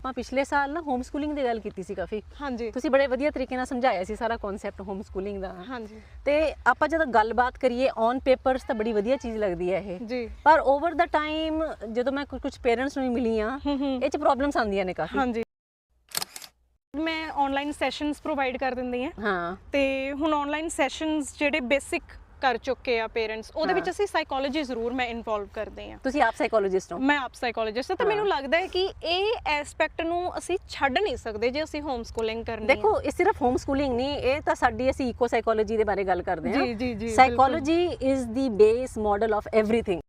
ਆਪਾਂ ਪਿਛਲੇ ਸਾਲ ਨਾ ਹੋਮ ਸਕੂਲਿੰਗ ਦੀ ਗੱਲ ਕੀਤੀ ਸੀ ਕਾਫੀ। ਹਾਂਜੀ। ਤੁਸੀਂ ਬੜੇ ਵਧੀਆ ਤਰੀਕੇ ਨਾਲ ਸਮਝਾਇਆ ਸੀ ਸਾਰਾ ਕਨਸੈਪਟ ਹੋਮ ਸਕੂਲਿੰਗ ਦਾ। ਹਾਂਜੀ। ਤੇ ਆਪਾਂ ਜਦੋਂ ਗੱਲਬਾਤ ਕਰੀਏ ਔਨ ਪੇਪਰਸ ਤਾਂ ਬੜੀ ਵਧੀਆ ਚੀਜ਼ ਲੱਗਦੀ ਹੈ ਇਹ। ਜੀ। ਪਰ ਓਵਰ ਦਾ ਟਾਈਮ ਜਦੋਂ ਮੈਂ ਕੁਝ ਪੇਰੈਂਟਸ ਨੂੰ ਮਿਲੀ ਆ ਇਹ ਚ ਪ੍ਰੋਬਲਮਸ ਆਉਂਦੀਆਂ ਨੇ ਕਾਫੀ। ਹਾਂਜੀ। ਮੈਂ ਆਨਲਾਈਨ ਸੈਸ਼ਨਸ ਪ੍ਰੋਵਾਈਡ ਕਰ ਦਿੰਦੀ ਹਾਂ। ਹਾਂ। ਤੇ ਹੁਣ ਆਨਲਾਈਨ ਸੈਸ਼ਨਸ ਜਿਹੜੇ ਬੇਸਿਕ ਕਰ ਚੁੱਕੇ ਆ ਪੇਰੈਂਟਸ ਉਹਦੇ ਵਿੱਚ ਅਸੀਂ ਸਾਈਕੋਲੋਜੀ ਜ਼ਰੂਰ ਮੈਂ ਇਨਵੋਲਵ ਕਰਦੇ ਆ ਤੁਸੀਂ ਆਪ ਸਾਈਕੋਲੋਜਿਸਟ ਹੋ? ਮੈਂ ਆਪ ਸਾਈਕੋਲੋਜਿਸਟ ਹਾਂ ਤਾਂ ਮੈਨੂੰ ਲੱਗਦਾ ਹੈ ਕਿ ਇਹ ਐਸਪੈਕਟ ਨੂੰ ਅਸੀਂ ਛੱਡ ਨਹੀਂ ਸਕਦੇ ਜੇ ਅਸੀਂ ਹੋਮ ਸਕੂਲਿੰਗ ਕਰਨੀ ਹੈ। ਦੇਖੋ ਇਹ ਸਿਰਫ ਹੋਮ ਸਕੂਲਿੰਗ ਨਹੀਂ ਇਹ ਤਾਂ ਸਾਡੀ ਅਸੀਂ ਇਕੋ ਸਾਈਕੋਲੋਜੀ ਦੇ ਬਾਰੇ ਗੱਲ ਕਰਦੇ ਹਾਂ। ਜੀ ਜੀ ਜੀ psychology is the base model of everything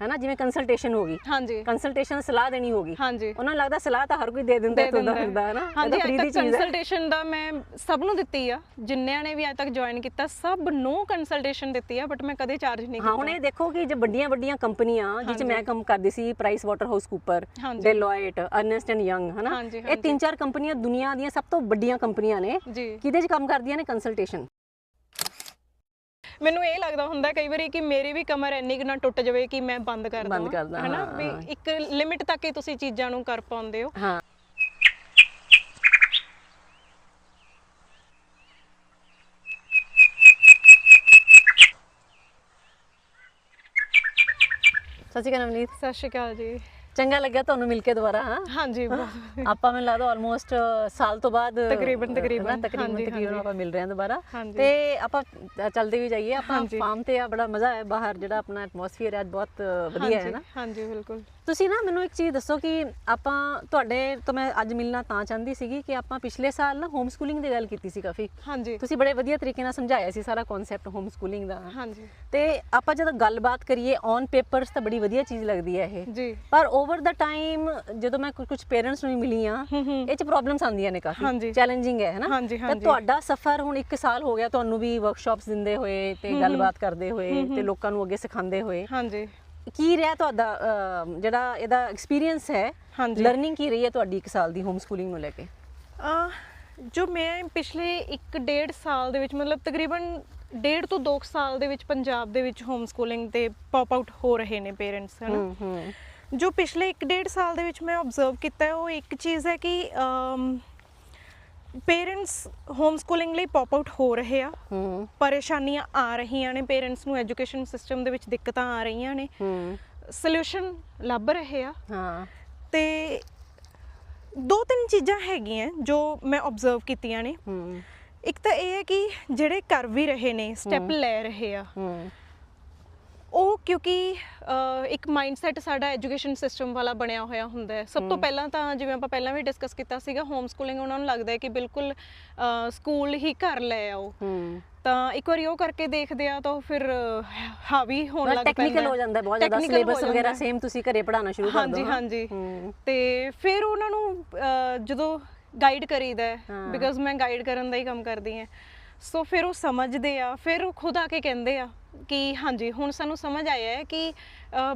ਹੈ ਨਾ ਜਿਵੇਂ ਕੰਸਲਟੇਸ਼ਨ ਹੋ ਗਈ। ਹਾਂਜੀ। ਕੰਸਲਟੇਸ਼ਨ ਸਲਾਹ ਦੇਣੀ ਹੋਗੀ ਹਾਂਜੀ। ਉਹਨਾਂ ਨੂੰ ਲੱਗਦਾ ਸਲਾਹ ਤਾਂ ਹਰ ਕੋਈ ਦੇ ਦਿੰਦਾ ਤੁੰਦਾ ਫਿਰਦਾ ਹੈ ਨਾ ਹਾਂਜੀ ਫ੍ਰੀ ਦੀ ਚੀਜ਼ ਕੰਸਲਟੇਸ਼ਨ ਦਾ ਮੈਂ ਸਭ ਨੂੰ ਦਿੱਤੀ ਆ। ਜਿੰਨਿਆਂ ਨੇ ਵੀ ਅੱਜ ਤੱਕ ਜੁਆਇਨ ਕੀਤਾ ਸਭ ਨੂੰ ਕੰਸਲਟੇਸ਼ਨ ਦਿੱਤੀ ਆ ਬਟ ਮੈਂ ਕਦੇ ਚਾਰਜ ਨਹੀਂ ਹਾਂ ਹੁਣ ਇਹ ਦੇਖੋ ਕਿ ਜੇ ਵੱਡੀਆਂ ਵੱਡੀਆਂ ਕੰਪਨੀਆਂ ਜਿਹ ਚ। ਮੈਂ ਕੰਮ ਕਰਦੀ ਸੀ Price Waterhouse Cooper. Deloitte Ernst and Young ਹਨਾ ਇਹ। ਤਿੰਨ ਚਾਰ ਕੰਪਨੀਆਂ ਦੁਨੀਆ ਦੀਆਂ ਸਭ ਤੋਂ ਵੱਡੀਆਂ ਕੰਪਨੀਆਂ ਨੇ। ਕਿਹਦੇ ਚ ਕੰਮ ਕਰਦੀਆਂ ਨੇ? ਕੰਸਲਟੇਸ਼ਨ ਮੈਨੂੰ ਇਹ ਲੱਗਦਾ ਹੁੰਦਾ ਕਈ ਵਾਰੀ ਕਿ ਮੇਰੀ ਵੀ ਕਮਰ ਇੰਨੀ ਕੁ ਨਾ ਟੁੱਟ ਜਾਵੇ ਕਿ ਮੈਂ ਬੰਦ ਕਰ ਬੰਦ ਦਵਾਂ ਕਰ ਦਾਂ, ਹੈਨਾ? ਵੀ ਹਾਂ। ਇੱਕ ਲਿਮਿਟ ਤੱਕ ਹੀ ਤੁਸੀਂ ਚੀਜ਼ਾਂ ਨੂੰ ਕਰ ਪਾਉਂਦੇ ਹੋ। ਹਾਂ। ਸਤਿ ਸ਼੍ਰੀ ਅਕਾਲ ਨਵਨੀਤ। ਸਤਿ ਸ਼੍ਰੀ ਅਕਾਲ ਜੀ। ਚੰਗਾ ਲੱਗਿਆ ਤੁਹਾਨੂੰ ਮਿਲ ਕੇ ਦੁਬਾਰਾ ਹਾਂ? ਹਾਂਜੀ ਆਪਾਂ ਮੈਨੂੰ ਲੱਗਦਾ ਆਲਮੋਸਟ ਸਾਲ ਤੋਂ ਬਾਅਦ ਤਕਰੀਬਨ- ਤਕਰੀਬਨ, ਤਕਰੀਬਨ ਤਕਰੀਬਨ। ਆਪਾਂ ਮਿਲ ਰਹੇ ਹਾਂ ਦੁਬਾਰਾ। ਤੇ ਆਪਾਂ ਚੱਲਦੇ ਵੀ ਜਾਈਏ। ਆਪਾਂ। ਫਾਰਮ ਤੇ ਆ ਬੜਾ ਮਜ਼ਾ ਹੈ ਬਾਹਰ ਜਿਹੜਾ ਆਪਣਾ ਐਟਮੋਸਫੀਅਰ ਹੈ ਬਹੁਤ ਵਧੀਆ ਹੈ ਨਾ? ਹਾਂਜੀ ਬਿਲਕੁਲ। ਤੁਸੀਂ ਨਾ ਮੈਨੂੰ ਇੱਕ ਚੀਜ਼ ਦੱਸੋ ਕਿ ਆਪਾਂ ਤੁਹਾਡੇ ਤੋਂ ਮੈਂ ਅੱਜ ਮਿਲਣਾ ਤਾਂ ਚਾਹੁੰਦੀ ਸੀਗੀ ਕਿ ਆਪਾਂ ਪਿਛਲੇ ਸਾਲ ਨਾ ਹੋਮ ਸਕੂਲਿੰਗ ਦੀ ਗੱਲ ਕੀਤੀ ਸੀ ਕਾਫੀ। ਹਾਂਜੀ। ਤੁਸੀਂ ਬੜੇ ਵਧੀਆ ਤਰੀਕੇ ਨਾਲ ਸਮਝਾਇਆ ਸੀ ਸਾਰਾ ਕਨਸੈਪਟ ਹੋਮ ਸਕੂਲਿੰਗ ਦਾ। ਹਾਂਜੀ। ਤੇ ਆਪਾਂ ਜਦੋਂ ਗੱਲਬਾਤ ਕਰੀਏ ਔਨ ਪੇਪਰਸ ਤਾਂ ਬੜੀ ਵਧੀਆ ਚੀਜ਼ ਲੱਗਦੀ ਹੈ ਇਹ। ਜੀ। ਪਰ ਓਵਰ ਦਾ ਟਾਈਮ ਜਦੋਂ ਮੈਂ ਕੁਝ ਪੇਰੈਂਟਸ ਨੂੰ ਮਿਲੀ ਆ ਇਹ ਚ ਪ੍ਰੋਬਲਮਸ ਆਉਂਦੀਆਂ ਨੇ ਕਾਫੀ। ਚੈਲੰਜਿੰਗ ਹੈ ਹੈਨਾ ਤਾਂ। ਤੁਹਾਡਾ ਸਫ਼ਰ ਹੁਣ 1 ਸਾਲ ਹੋ ਗਿਆ ਤੁਹਾਨੂੰ ਵੀ ਵਰਕਸ਼ਾਪਸ ਦਿੰਦੇ ਹੋਏ ਤੇ ਗੱਲਬਾਤ ਕਰਦੇ ਹੋਏ। ਤੇ ਲੋਕਾਂ ਨੂੰ ਅੱਗੇ ਸਿਖਾਉਂਦੇ ਹੋਏ। ਹਾਂਜੀ। ਕੀ ਰਿਹਾ ਤੁਹਾਡਾ ਅਹ, ਜਿਹੜਾ ਇਹਦਾ ਐਕਸਪੀਰੀਅੰਸ ਹੈ? ਹਾਂਜੀ। ਲਰਨਿੰਗ ਕੀ ਰਹੀ ਹੈ ਤੁਹਾਡੀ 1 ਸਾਲ ਦੀ ਹੋਮ ਸਕੂਲਿੰਗ ਨੂੰ ਲੈ ਕੇ? ਅਹ ਜੋ ਮੈਂ ਪਿਛਲੇ 1.5 ਸਾਲ ਦੇ ਵਿੱਚ ਮਤਲਬ ਤਕਰੀਬਨ ਡੇਢ ਤੋਂ 2 ਸਾਲ ਦੇ ਵਿੱਚ ਪੰਜਾਬ ਦੇ ਵਿੱਚ ਹੋਮ ਸਕੂਲਿੰਗ ਤੇ ਪੌਪ ਆਊਟ ਹੋ ਰਹੇ ਨੇ ਪੇਰੈਂਟਸ ਹਨਾ? ਹੂੰ ਜੋ ਪਿਛਲੇ 1.5 ਸਾਲ ਦੇ ਵਿੱਚ ਮੈਂ ਆਬਜ਼ਰਵ ਕੀਤਾ ਹੈ ਉਹ ਇੱਕ ਚੀਜ਼ ਹੈ ਕਿ ਪੇਰੈਂਟਸ ਹੋਮ ਸਕੂਲਿੰਗ ਲਈ ਪੌਪ ਆਊਟ ਹੋ ਰਹੇ ਆ। ਹੂੰ। ਪਰੇਸ਼ਾਨੀਆਂ ਆ ਰਹੀਆਂ ਨੇ ਪੇਰੈਂਟਸ ਨੂੰ ਐਜੂਕੇਸ਼ਨ ਸਿਸਟਮ ਦੇ ਵਿੱਚ ਦਿੱਕਤਾਂ ਆ ਰਹੀਆਂ ਨੇ। ਹੂੰ। ਸੋਲੂਸ਼ਨ ਲੱਭ ਰਹੇ ਆ। ਹਾਂ। ਤੇ ਦੋ ਤਿੰਨ ਚੀਜ਼ਾਂ ਹੈਗੀਆਂ ਜੋ ਮੈਂ ਆਬਜ਼ਰਵ ਕੀਤੀਆਂ ਨੇ। ਹੂੰ। ਇੱਕ ਤਾਂ ਇਹ ਹੈ ਕਿ ਜਿਹੜੇ ਕਰ ਵੀ ਰਹੇ ਨੇ ਸਟੈਪ ਲੈ ਰਹੇ ਆ। ਹੂੰ। ਉਹ ਕਿਉਂਕਿ ਇੱਕ ਮਾਈਂਡਸੈਟ ਸਾਡਾ ਐਜੂਕੇਸ਼ਨ ਸਿਸਟਮ ਵਾਲਾ ਬਣਿਆ ਹੋਇਆ ਹੁੰਦਾ ਹੈ। ਸਭ ਤੋਂ ਪਹਿਲਾਂ ਤਾਂ ਜਿਵੇਂ ਆਪਾਂ ਪਹਿਲਾਂ ਵੀ ਡਿਸਕਸ ਕੀਤਾ ਸੀਗਾ ਹੋਮ ਸਕੂਲਿੰਗ ਉਹਨਾਂ ਨੂੰ ਲੱਗਦਾ ਹੈ ਕਿ ਬਿਲਕੁਲ ਸਕੂਲ ਹੀ ਘਰ ਲੈ ਆਓ। ਤਾਂ ਇੱਕ ਵਾਰੀ ਉਹ ਕਰਕੇ ਦੇਖਦੇ ਆ ਤਾਂ ਫਿਰ ਹਾਵੀ ਹੋਣ ਲੱਗ ਪੈਂਦਾ। ਟੈਕਨੀਕਲ ਹੋ ਜਾਂਦਾ ਬਹੁਤ ਜ਼ਿਆਦਾ। ਸਿਲੇਬਸ ਵਗੈਰਾ। ਸੇਮ ਤੁਸੀਂ ਘਰੇ ਪੜਾਉਣਾ ਸ਼ੁਰੂ ਕਰ ਹਾਂਜੀ ਦਿਓ ਹਾਂਜੀ। ਹੂੰ ਤੇ ਫਿਰ ਉਹਨਾਂ ਨੂੰ ਜਦੋਂ ਗਾਈਡ ਕਰੀਦਾ। ਬਿਕਾਜ਼ ਮੈਂ ਗਾਈਡ ਕਰਨ ਦਾ ਹੀ ਕੰਮ ਕਰਦੀ ਹਾਂ। ਸੋ ਫਿਰ ਉਹ ਸਮਝਦੇ ਆ ਫਿਰ ਉਹ ਖੁਦ ਆ ਕੇ ਕਹਿੰਦੇ ਆ ਕਿ ਹਾਂਜੀ ਹੁਣ ਸਾਨੂੰ ਸਮਝ ਆਇਆ ਹੈ ਕਿ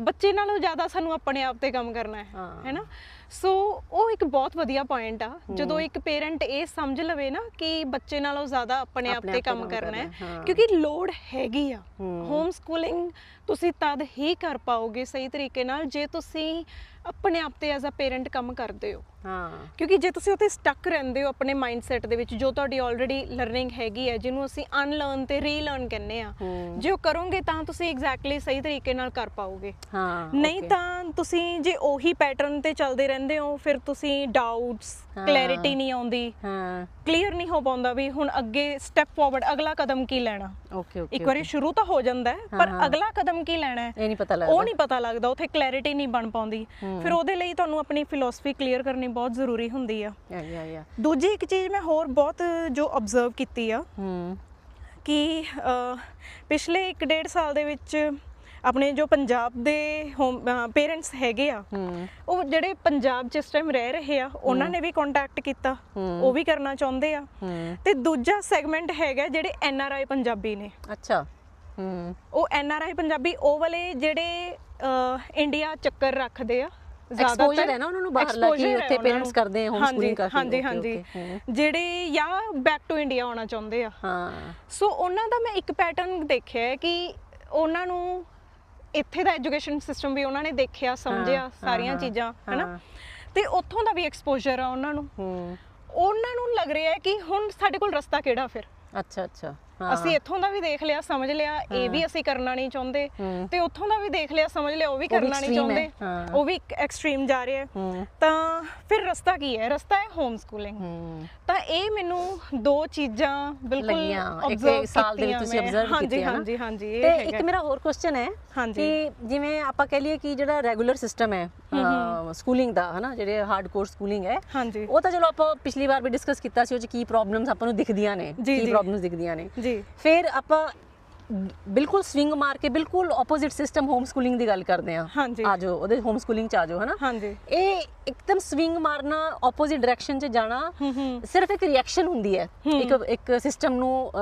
ਬੱਚੇ ਨਾਲੋਂ ਜ਼ਿਆਦਾ ਸਾਨੂੰ ਆਪਣੇ ਆਪ ਤੇ ਕੰਮ ਕਰਨਾ ਹੈ। ਹੈਨਾ ਸੋ ਉਹ ਇੱਕ ਬਹੁਤ ਵਧੀਆ ਪੁਆਇੰਟ ਆ ਜਦੋਂ ਇੱਕ ਪੇਰੈਂਟ ਇਹ ਸਮਝ ਲਵੇ ਨਾ ਕਿ ਬੱਚੇ ਨਾਲੋਂ ਜ਼ਿਆਦਾ ਆਪਣੇ ਆਪ ਤੇ ਕੰਮ ਕਰਨਾ ਹੈ। ਕਿਉਂਕਿ ਲੋੜ ਹੈਗੀ ਆ। ਹੋਮ ਸਕੂਲਿੰਗ ਤੁਸੀਂ ਤਦ ਹੀ ਕਰ ਪਾਓਗੇ ਸਹੀ ਤਰੀਕੇ ਨਾਲ ਜੇ ਤੁਸੀਂ ਆਪਣੇ ਆਪ ਤੇ ਐਜ਼ ਅ ਪੇਰੈਂਟ ਕੰਮ ਕਰਦੇ ਹੋ ਹਾਂ ਕਿਉਂਕਿ ਜੇ ਤੁਸੀਂ ਉੱਥੇ ਸਟਕ ਰਹਿੰਦੇ ਹੋ ਆਪਣੇ ਮਾਈਂਡਸੈਟ ਦੇ ਵਿੱਚ ਜੋ ਤੁਹਾਡੀ ਆਲਰੇਡੀ ਲਰਨਿੰਗ ਹੈਗੀ ਹੈ ਜਿਹਨੂੰ ਅਸੀਂ ਅਨਲਰਨ ਤੇ ਰੀਲਰਨ ਕਹਿੰਦੇ ਆ। ਜੇ ਉਹ ਕਰੋਗੇ ਤਾਂ ਤੁਸੀਂ ਐਗਜ਼ੈਕਟਲੀ ਸਹੀ ਤਰੀਕੇ ਨਾਲ ਕਰ ਪਾਓਗੇ ਹਾਂ ਨਹੀਂ. ਤਾਂ ਤੁਸੀਂ ਜੇ ਉਹੀ ਪੈਟਰਨ ਤੇ ਚੱਲਦੇ ਰਹਿੰਦੇ ਹੋ ਫਿਰ ਤੁਸੀਂ ਡਾਊਟਸ। ਕਲੈਰਿਟੀ ਨਹੀਂ ਆਉਂਦੀ ਹਾਂ ਕਲੀਅਰ ਨਹੀਂ ਹੋ ਪਾਉਂਦਾ ਵੀ ਹੁਣ ਅੱਗੇ ਸਟੈਪ ਫਾਰਵਰਡ ਅਗਲਾ ਕਦਮ ਕੀ ਲੈਣਾ ਓਕੇ ਓਕੇ ਇੱਕ ਵਾਰੀ ਸ਼ੁਰੂ ਤਾਂ ਹੋ ਜਾਂਦਾ ਪਰ। ਅਗਲਾ ਕਦਮ ਕੀ ਲੈਣਾ ਹੈ ਇਹ ਨਹੀਂ ਪਤਾ ਲੱਗਦਾ ਉਹ ਨਹੀਂ ਪਤਾ ਲੱਗਦਾ ਉੱਥੇ ਕਲੈਰਿਟੀ ਨਹੀਂ ਬਣ ਪਾਉਂਦੀ। ਫਿਰ ਉਹਦੇ ਲਈ ਤੁਹਾਨੂੰ ਆਪਣੀ ਫਿਲਾਸਫੀ ਕਲੀਅਰ ਕਰਨੀ ਬਹੁਤ ਜ਼ਰੂਰੀ ਹੁੰਦੀ ਆ। ਯਾ ਯਾ ਯਾ ਦੂਜੀ ਇੱਕ ਚੀਜ਼ ਮੈਂ ਹੋਰ ਬਹੁਤ ਜੋ ਆਬਜ਼ਰਵ ਕੀਤੀ ਆ ਹੂੰ। ਕਿ ਪਿਛਲੇ 1.5 ਸਾਲ ਦੇ ਵਿੱਚ ਆਪਣੇ ਜੋ ਪੰਜਾਬ ਦੇ ਪੇਰੈਂਟਸ ਹੈਗੇ ਆ ਉਹ ਜਿਹੜੇ ਪੰਜਾਬ 'ਚ ਇਸ ਟਾਈਮ ਰਹਿ ਰਹੇ ਆ ਉਹਨਾਂ ਨੇ ਵੀ ਕੰਟੈਕਟ ਕੀਤਾ। ਉਹ ਵੀ ਕਰਨਾ ਚਾਹੁੰਦੇ ਆ। ਤੇ ਦੂਜਾ ਸੈਗਮੈਂਟ ਹੈਗਾ ਜਿਹੜੇ ਐਨ ਆਰ ਆਈ ਪੰਜਾਬੀ ਨੇ। ਅੱਛਾ। ਹੂੰ। ਉਹ ਐਨ ਆਰ ਆਈ ਪੰਜਾਬੀ ਉਹ ਵਾਲੇ ਜਿਹੜੇ ਇੰਡੀਆ ਚੱਕਰ ਰੱਖਦੇ ਆ Exposure ਹੈ ਨਾ ਉਹਨਾਂ ਨੂੰ ਕਿ exposure ਹੈ ਉੱਥੇ ਨੂੰ। ਕਰਦੇ ਆ homeschooling ਹਾਂਜੀ, ਕਾਫੀ, ਹਾਂਜੀ ਹਾਂਜੀ। ਜਿਹੜੇ ਜਾਂ ਬੈਕ ਟੂ ਇੰਡੀਆ ਆਉਣਾ ਚਾਹੁੰਦੇ ਆ। ਹਾਂ। ਸੋ ਉਹਨਾਂ ਦਾ ਮੈਂ ਇੱਕ ਪੈਟਰਨ ਦੇਖਿਆ ਹੈ ਕਿ ਉਹਨਾਂ ਨੂੰ ਇੱਥੇ ਦਾ ਐਜੂਕੇਸ਼ਨ ਸਿਸਟਮ ਵੀ ਉਹਨਾਂ ਨੇ ਦੇਖਿਆ ਸਮਝਿਆ ਸਾਰੀਆਂ ਚੀਜ਼ਾਂ। ਹੈਨਾ? ਤੇ ਉੱਥੋਂ ਦਾ ਵੀ ਐਕਸਪੋਜ਼ਰ ਆ ਉਹਨਾਂ ਨੂੰ। ਹੂੰ। ਉਹਨਾਂ ਨੂੰ ਲੱਗ ਰਿਹਾ ਹੈ ਕਿ ਹੁਣ ਸਾਡੇ ਕੋਲ ਰਸਤਾ ਕਿਹੜਾ ਫਿਰ? ਅੱਛਾ ਅੱਛਾ। ਅਸੀਂ ਇੱਥੋਂ ਦਾ ਵੀ ਦੇਖ ਲਿਆ ਸਮਝ ਲਿਆ ਇਹ ਵੀ ਅਸੀਂ ਕਰਨਾ ਨਹੀਂ ਚਾਹੁੰਦੇ। ਤੇ ਉੱਥੋਂ ਦਾ ਵੀ ਦੇਖ ਲਿਆ ਸਮਝ ਲਿਆ ਉਹ ਵੀ ਕਰਨਾ ਨਹੀਂ ਚਾਹੁੰਦੇ। ਉਹ ਵੀ ਐਕਸਟ੍ਰੀਮ ਜਾ ਰਹੇ ਤਾਂ ਫਿਰ ਰਸਤਾ ਕੀ ਹੈ? ਰਸਤਾ ਹੈ ਹੋਮ ਸਕੂਲਿੰਗ ਤਾਂ ਇਹ ਮੈਨੂੰ ਦੋ ਚੀਜ਼ਾਂ ਬਿਲਕੁਲ ਇੱਕ ਸਾਲ ਦੇ ਵਿੱਚ ਤੁਸੀਂ। ਅਬਜ਼ਰਵ ਹਾਂਜੀ ਕੀਤੀਆਂ ਹਾਂਜੀ ਹਾਂਜੀ ਇਹ ਤੇ ਇੱਕ ਮੇਰਾ ਹੋਰ ਕੁਐਸਚਨ ਹੈ ਹਾਂਜੀ। ਕਿ ਜਿਵੇਂ ਆਪਾਂ ਕਹਿ ਲਈਏ ਕਿ ਜਿਹੜਾ ਰੈਗੂਲਰ ਸਿਸਟਮ ਹੈ ਸਕੂਲਿੰਗ ਦਾ ਹਨਾ? ਜਿਹੜੇ ਹਾਰਡਕੋਰ ਸਕੂਲਿੰਗ ਹੈ। ਹਾਂਜੀ। ਉਹ ਤਾਂ ਚਲੋ ਆਪਾਂ ਪਿਛਲੀ ਵਾਰ ਵੀ ਡਿਸਕਸ ਕੀਤਾ ਸੀ ਉਹ ਚ ਕੀ ਪ੍ਰੋਬਲਮਸ ਆਪਾਂ ਨੂੰ ਦਿਖਦੀਆਂ ਨੇ ਕੀ। ਪ੍ਰੋਬਲਮਸ ਦਿਖਦੀਆਂ ਨੇ। ਜੀ। ਫਿਰ ਆਪਾਂ ਬਿਲਕੁਲ ਸਵਿੰਗ ਮਾਰ ਕੇ ਬਿਲਕੁਲ ਆਪੋਜ਼ਿਟ ਸਿਸਟਮ ਹੋਮ ਸਕੂਲਿੰਗ ਦੀ ਗੱਲ ਕਰਦੇ ਆ ਹਾਂਜੀ। ਆ ਜਾਓ ਉਹਦੇ ਹੋਮ ਸਕੂਲਿੰਗ ਚ ਆ ਜਾਓ ਹਨਾ? ਹਾਂਜੀ। ਇਹ ਇੱਕਦਮ ਸਵਿੰਗ ਮਾਰਨਾ ਆਪੋਜ਼ਿਟ ਡਾਇਰੈਕਸ਼ਨ 'ਚ ਜਾਣਾ ਸਿਰਫ ਇੱਕ ਰਿਐਕਸ਼ਨ ਹੁੰਦੀ ਹੈ। ਇੱਕ ਇੱਕ ਸਿਸਟਮ ਨੂੰ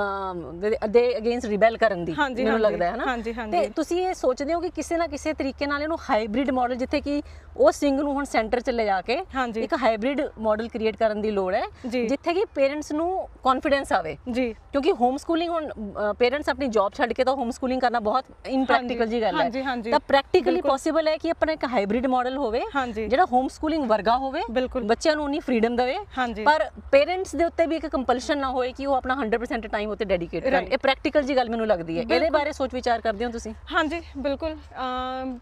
ਦੇ ਅਗੇਂਸਟ ਰਿਬੈਲ ਕਰਨ ਦੀ ਮੈਨੂੰ ਲੱਗਦਾ ਹੈ ਨਾ ਹਾਂਜੀ, ਹਾਂਜੀ। ਤੇ ਤੁਸੀਂ ਇਹ ਸੋਚਦੇ ਹੋ ਕਿ ਕਿਸੇ ਨਾ ਕਿਸੇ ਤਰੀਕੇ ਨਾਲ ਇਹਨੂੰ ਹਾਈਬ੍ਰਿਡ ਮਾਡਲ ਜਿੱਥੇ ਕਿ ਉਹ ਸਵਿੰਗ ਨੂੰ ਹੁਣ ਸੈਂਟਰ 'ਚ ਲੈ ਜਾ ਕੇ। ਇੱਕ ਹਾਈਬ੍ਰਿਡ ਮਾਡਲ ਕ੍ਰੀਏਟ ਕਰਨ ਦੀ ਲੋੜ ਹੈ। ਜਿੱਥੇ ਕਿ ਪੇਰੈਂਟਸ ਨੂੰ ਕੌਨਫੀਡੈਂਸ ਆਵੇ। ਜੀ। ਕਿਉਂਕਿ ਹੋਮ ਸਕੂਲਿੰਗ ਹੁਣ ਪੇਰੈਂਟਸ ਆਪਣੀ ਜੌਬ ਛੱਡ ਕੇ ਤਾਂ ਹੋਮ ਸਕੂਲਿੰਗ ਕਰਨਾ ਬਹੁਤ ਇਨਪ੍ਰੈਕਟੀਕਲ ਜੀ ਗੱਲ ਹੈ। ਤਾਂ ਪ੍ਰੈਕਟੀਕਲੀ। ਪੋਸੀਬਲ ਹੈ ਕਿ ਆਪਣਾ ਇੱਕ ਹਾਈਬ੍ਰਿਡ ਮਾਡਲ ਹੋਵੇ। ਜਿਹੜਾ ਹੋਮ ਸਕੂਲਿੰਗ ਵਰਗਾ ਹੋਵੇ। ਬੱਚਿਆਂ ਨੂੰ ਉਨੀ ਫ੍ਰੀडम ਦੇਵੇ। ਪਰ ਪੇਰੈਂਟਸ ਦੇ ਉੱਤੇ ਵੀ ਇੱਕ ਕੰਪਲਸ਼ਨ ਨਾ ਹੋਏ ਕਿ ਉਹ ਆਪਣਾ 100% ਟਾਈਮ ਉੱਤੇ ਡੈਡੀਕੇਟ ਕਰਨ. ਇਹ ਪ੍ਰੈਕਟੀਕਲ ਜੀ ਗੱਲ ਮੈਨੂੰ ਲੱਗਦੀ ਹੈ ਇਹਦੇ। ਬਾਰੇ ਸੋਚ ਵਿਚਾਰ ਕਰਦੇ ਹੋ ਤੁਸੀਂ ਹਾਂਜੀ ਬਿਲਕੁਲ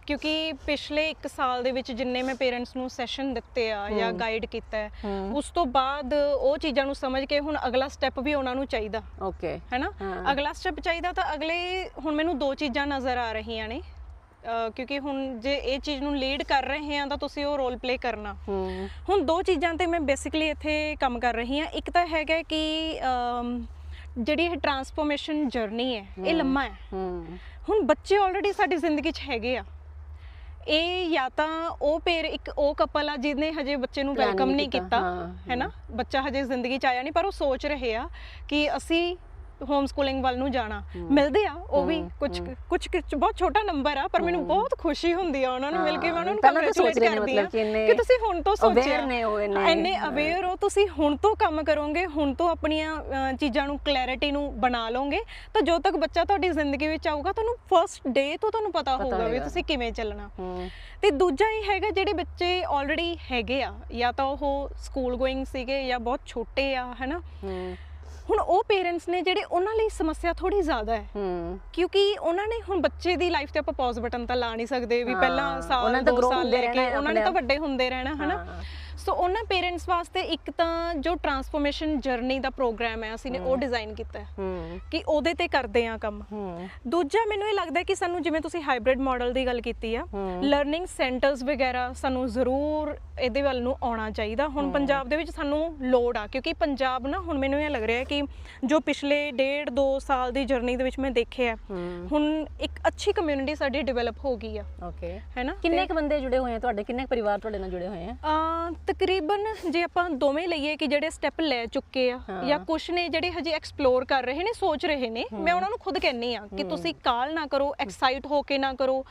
ਕਿਉਂਕਿ ਪਿਛਲੇ 1 ਸਾਲ ਦੇ ਵਿੱਚ ਜਿੰਨੇ ਮੈਂ ਪੇਰੈਂਟਸ ਨੂੰ ਸੈਸ਼ਨ ਦਿੱਤੇ ਆ ਜਾਂ ਗਾਈਡ ਕੀਤਾ ਹੈ। ਉਸ ਤੋਂ ਬਾਅਦ ਉਹ ਚੀਜ਼ਾਂ ਨੂੰ ਸਮਝ ਕੇ ਹੁਣ ਅਗਲਾ ਸਟੈਪ ਵੀ ਉਹਨਾਂ ਨੂੰ ਚਾਹੀਦਾ ਓਕੇ ਹੈਨਾ। ਅਗਲਾ ਸਟੈਪ ਚਾਹੀਦਾ ਤਾਂ ਅਗਲੇ ਹੁਣ ਮੈਨੂੰ ਦੋ ਚੀਜ਼ਾਂ ਨਜ਼ਰ ਆ ਰਹੀਆਂ ਨੇ ਕਿਉਂਕਿ ਹੁਣ ਜੇ ਇਹ ਚੀਜ਼ ਨੂੰ ਲੀਡ ਕਰ ਰਹੇ ਆ ਤਾਂ ਤੁਸੀਂ ਉਹ ਰੋਲ ਪਲੇ ਕਰਨਾ। ਹੁਣ ਦੋ ਚੀਜ਼ਾਂ ਤੇ ਮੈਂ ਬੇਸਿਕਲੀ ਇੱਥੇ ਕੰਮ ਕਰ ਰਹੀ ਹਾਂ। ਇੱਕ ਤਾਂ ਹੈਗਾ ਕਿ ਜਿਹੜੀ ਇਹ ਟਰਾਂਸਫੋਰਮੇਸ਼ਨ ਜਰਨੀ ਹੈ ਇਹ ਲੰਮਾ ਹੈ। ਹੁਣ ਬੱਚੇ ਆਲਰੇਡੀ ਸਾਡੀ ਜ਼ਿੰਦਗੀ 'ਚ ਹੈਗੇ ਆ। ਇਹ ਜਾਂ ਤਾਂ ਉਹ ਪੇਰ ਇੱਕ ਉਹ ਕਪਲ ਆ ਜਿਹਨੇ ਹਜੇ ਬੱਚੇ ਨੂੰ ਵੈਲਕਮ ਨਹੀਂ ਕੀਤਾ, ਹਾਂ, ਹੈ ਨਾ? ਬੱਚਾ ਹਜੇ ਜ਼ਿੰਦਗੀ 'ਚ ਆਇਆ ਨਹੀਂ ਪਰ ਉਹ ਸੋਚ ਰਹੇ ਆ ਕਿ ਅਸੀਂ ਹੋਮ ਸਕੂਲਿੰਗ ਵੱਲ ਨੂੰ ਜਾਣਾ। ਮਿਲਦੇ ਆ ਉਹ ਵੀ ਕੁਝ ਕੁਝ ਬਹੁਤ ਛੋਟਾ ਨੰਬਰ ਆ ਪਰ ਮੈਨੂੰ ਬਹੁਤ ਖੁਸ਼ੀ ਹੁੰਦੀ ਆ ਉਹਨਾਂ ਨੂੰ ਮਿਲ ਕੇ ਮੈਂ ਉਹਨਾਂ ਨੂੰ ਕੰਗ੍ਰੈਚੁਲੇਟ ਕਰਦੀ ਆ ਕਿ ਤੁਸੀਂ ਹੁਣ ਤੋਂ ਸੋਚਿਆ। ਇੰਨੇ, ਅਵੇਅਰ ਹੋ ਤੁਸੀਂ ਹੁਣ ਤੋਂ ਕੰਮ ਕਰੋਗੇ ਹੁਣ ਤੋਂ ਆਪਣੀਆਂ ਚੀਜ਼ਾਂ ਨੂੰ ਕਲੈਰਿਟੀ ਨੂੰ ਬਣਾ ਲਓਗੇ ਤਾਂ ਜਦੋਂ ਤੱਕ ਬੱਚਾ ਤੁਹਾਡੀ ਜ਼ਿੰਦਗੀ ਵਿੱਚ ਆਊਗਾ ਤੁਹਾਨੂੰ ਫਰਸਟ ਡੇ ਤੋਂ ਤੁਹਾਨੂੰ ਪਤਾ ਹੋਊਗਾ ਵੀ। ਤੁਸੀਂ ਕਿਵੇਂ ਚੱਲਣਾ। ਤੇ ਦੂਜਾ ਇਹ ਹੈਗਾ ਜਿਹੜੇ ਬੱਚੇ ਆਲਰੇਡੀ ਹੈਗੇ ਆ ਜਾਂ ਤਾਂ ਉਹ ਸਕੂਲ ਗੋਇੰਗ ਸੀਗੇ ਜਾਂ ਬਹੁਤ ਛੋਟੇ ਆ ਹਨਾ? ਹੁਣ ਉਹ ਪੇਰੈਂਟਸ ਨੇ ਜਿਹੜੇ ਉਹਨਾਂ ਲਈ ਸਮੱਸਿਆ ਥੋੜੀ ਜ਼ਿਆਦਾ ਹੈ ਹੂੰ ਕਿਉਂਕਿ ਉਹਨਾਂ ਨੇ ਹੁਣ ਬੱਚੇ ਦੀ ਲਾਈਫ ਤੇ ਆਪਾਂ ਪੌਜ਼ ਬਟਨ ਤਾਂ ਲਾ ਨਹੀਂ ਸਕਦੇ ਵੀ ਪਹਿਲਾਂ ਸਾਲ ਦੋ ਸਾਲ ਲੈ ਕੇ ਉਹਨਾਂ ਨੇ ਤਾਂ। ਵੱਡੇ ਹੁੰਦੇ ਰਹਿਣਾ ਹਨਾ। ਸੋ ਉਹਨਾਂ ਪੇਰੈਂਟਸ ਵਾਸਤੇ ਇੱਕ ਤਾਂ ਜੋ ਟਰਾਂਸਫੋਰਮੇਸ਼ਨ ਜਰਨੀ ਦਾ ਪ੍ਰੋਗਰਾਮ ਹੈ ਅਸੀਂ ਨੇ ਉਹ ਡਿਜ਼ਾਈਨ ਕੀਤਾ ਹੈ ਕਿ ਉਹਦੇ ਤੇ ਕਰਦੇ ਆ ਕੰਮ। ਦੂਜਾ ਮੈਨੂੰ ਇਹ ਲੱਗਦਾ ਕਿ ਸਾਨੂੰ ਜਿਵੇਂ ਤੁਸੀਂ ਹਾਈਬ੍ਰਿਡ ਮਾਡਲ ਦੀ ਗੱਲ ਕੀਤੀ ਆ। ਲਰਨਿੰਗ ਸੈਂਟਰਸ ਵਗੈਰਾ ਸਾਨੂੰ ਜ਼ਰੂਰ ਇਹਦੇ ਵੱਲ ਨੂੰ ਆਉਣਾ ਚਾਹੀਦਾ। ਹੁਣ ਪੰਜਾਬ ਦੇ ਵਿੱਚ ਸਾਨੂੰ ਲੋੜ ਆ ਕਿਉਂਕਿ ਪੰਜਾਬ ਨਾ ਹੁਣ ਮੈਨੂੰ ਇਹ ਲੱਗ ਰਿਹਾ ਕਿ ਜੋ ਪਿਛਲੇ ਡੇਢ 2 ਸਾਲ ਦੀ ਜਰਨੀ ਦੇ ਵਿੱਚ ਮੈਂ ਦੇਖਿਆ ਹੁਣ ਇੱਕ ਅੱਛੀ ਕਮਿਊਨਿਟੀ ਸਾਡੀ ਡਿਵੈਲਪ ਹੋ ਗਈ ਆ। ਓਕੇ ਹੈਨਾ ਕਿੰਨੇ ਕੁ ਬੰਦੇ ਜੁੜੇ ਹੋਏ ਆ ਤੁਹਾਡੇ? ਕਿੰਨੇ ਕੁ ਪਰਿਵਾਰ ਤੁਹਾਡੇ ਨਾਲ ਜੁੜੇ ਹੋਏ ਆ? ਆ ਤਕਰੀਬਨ ਜੇ ਆਪਾਂ ਦੋਵੇਂ ਲਈਏ ਕਿ ਜਿਹੜੇ ਸਟੈਪ ਲੈ ਚੁੱਕੇ ਆ। ਜਾਂ ਕੁਝ ਨੇ ਜਿਹੜੇ ਹਜੇ ਐਕਸਪਲੋਰ ਕਰ ਰਹੇ ਨੇ ਸੋਚ ਰਹੇ ਨੇ ਮੈਂ ਉਹਨਾਂ ਨੂੰ ਖੁਦ ਕਹਿੰਨੀ ਆ ਕਿ ਤੁਸੀਂ ਕਾਲ ਨਾ ਕਰੋ ਐਕਸਾਈਟ ਹੋ ਕੇ ਨਾ ਕਰੋ।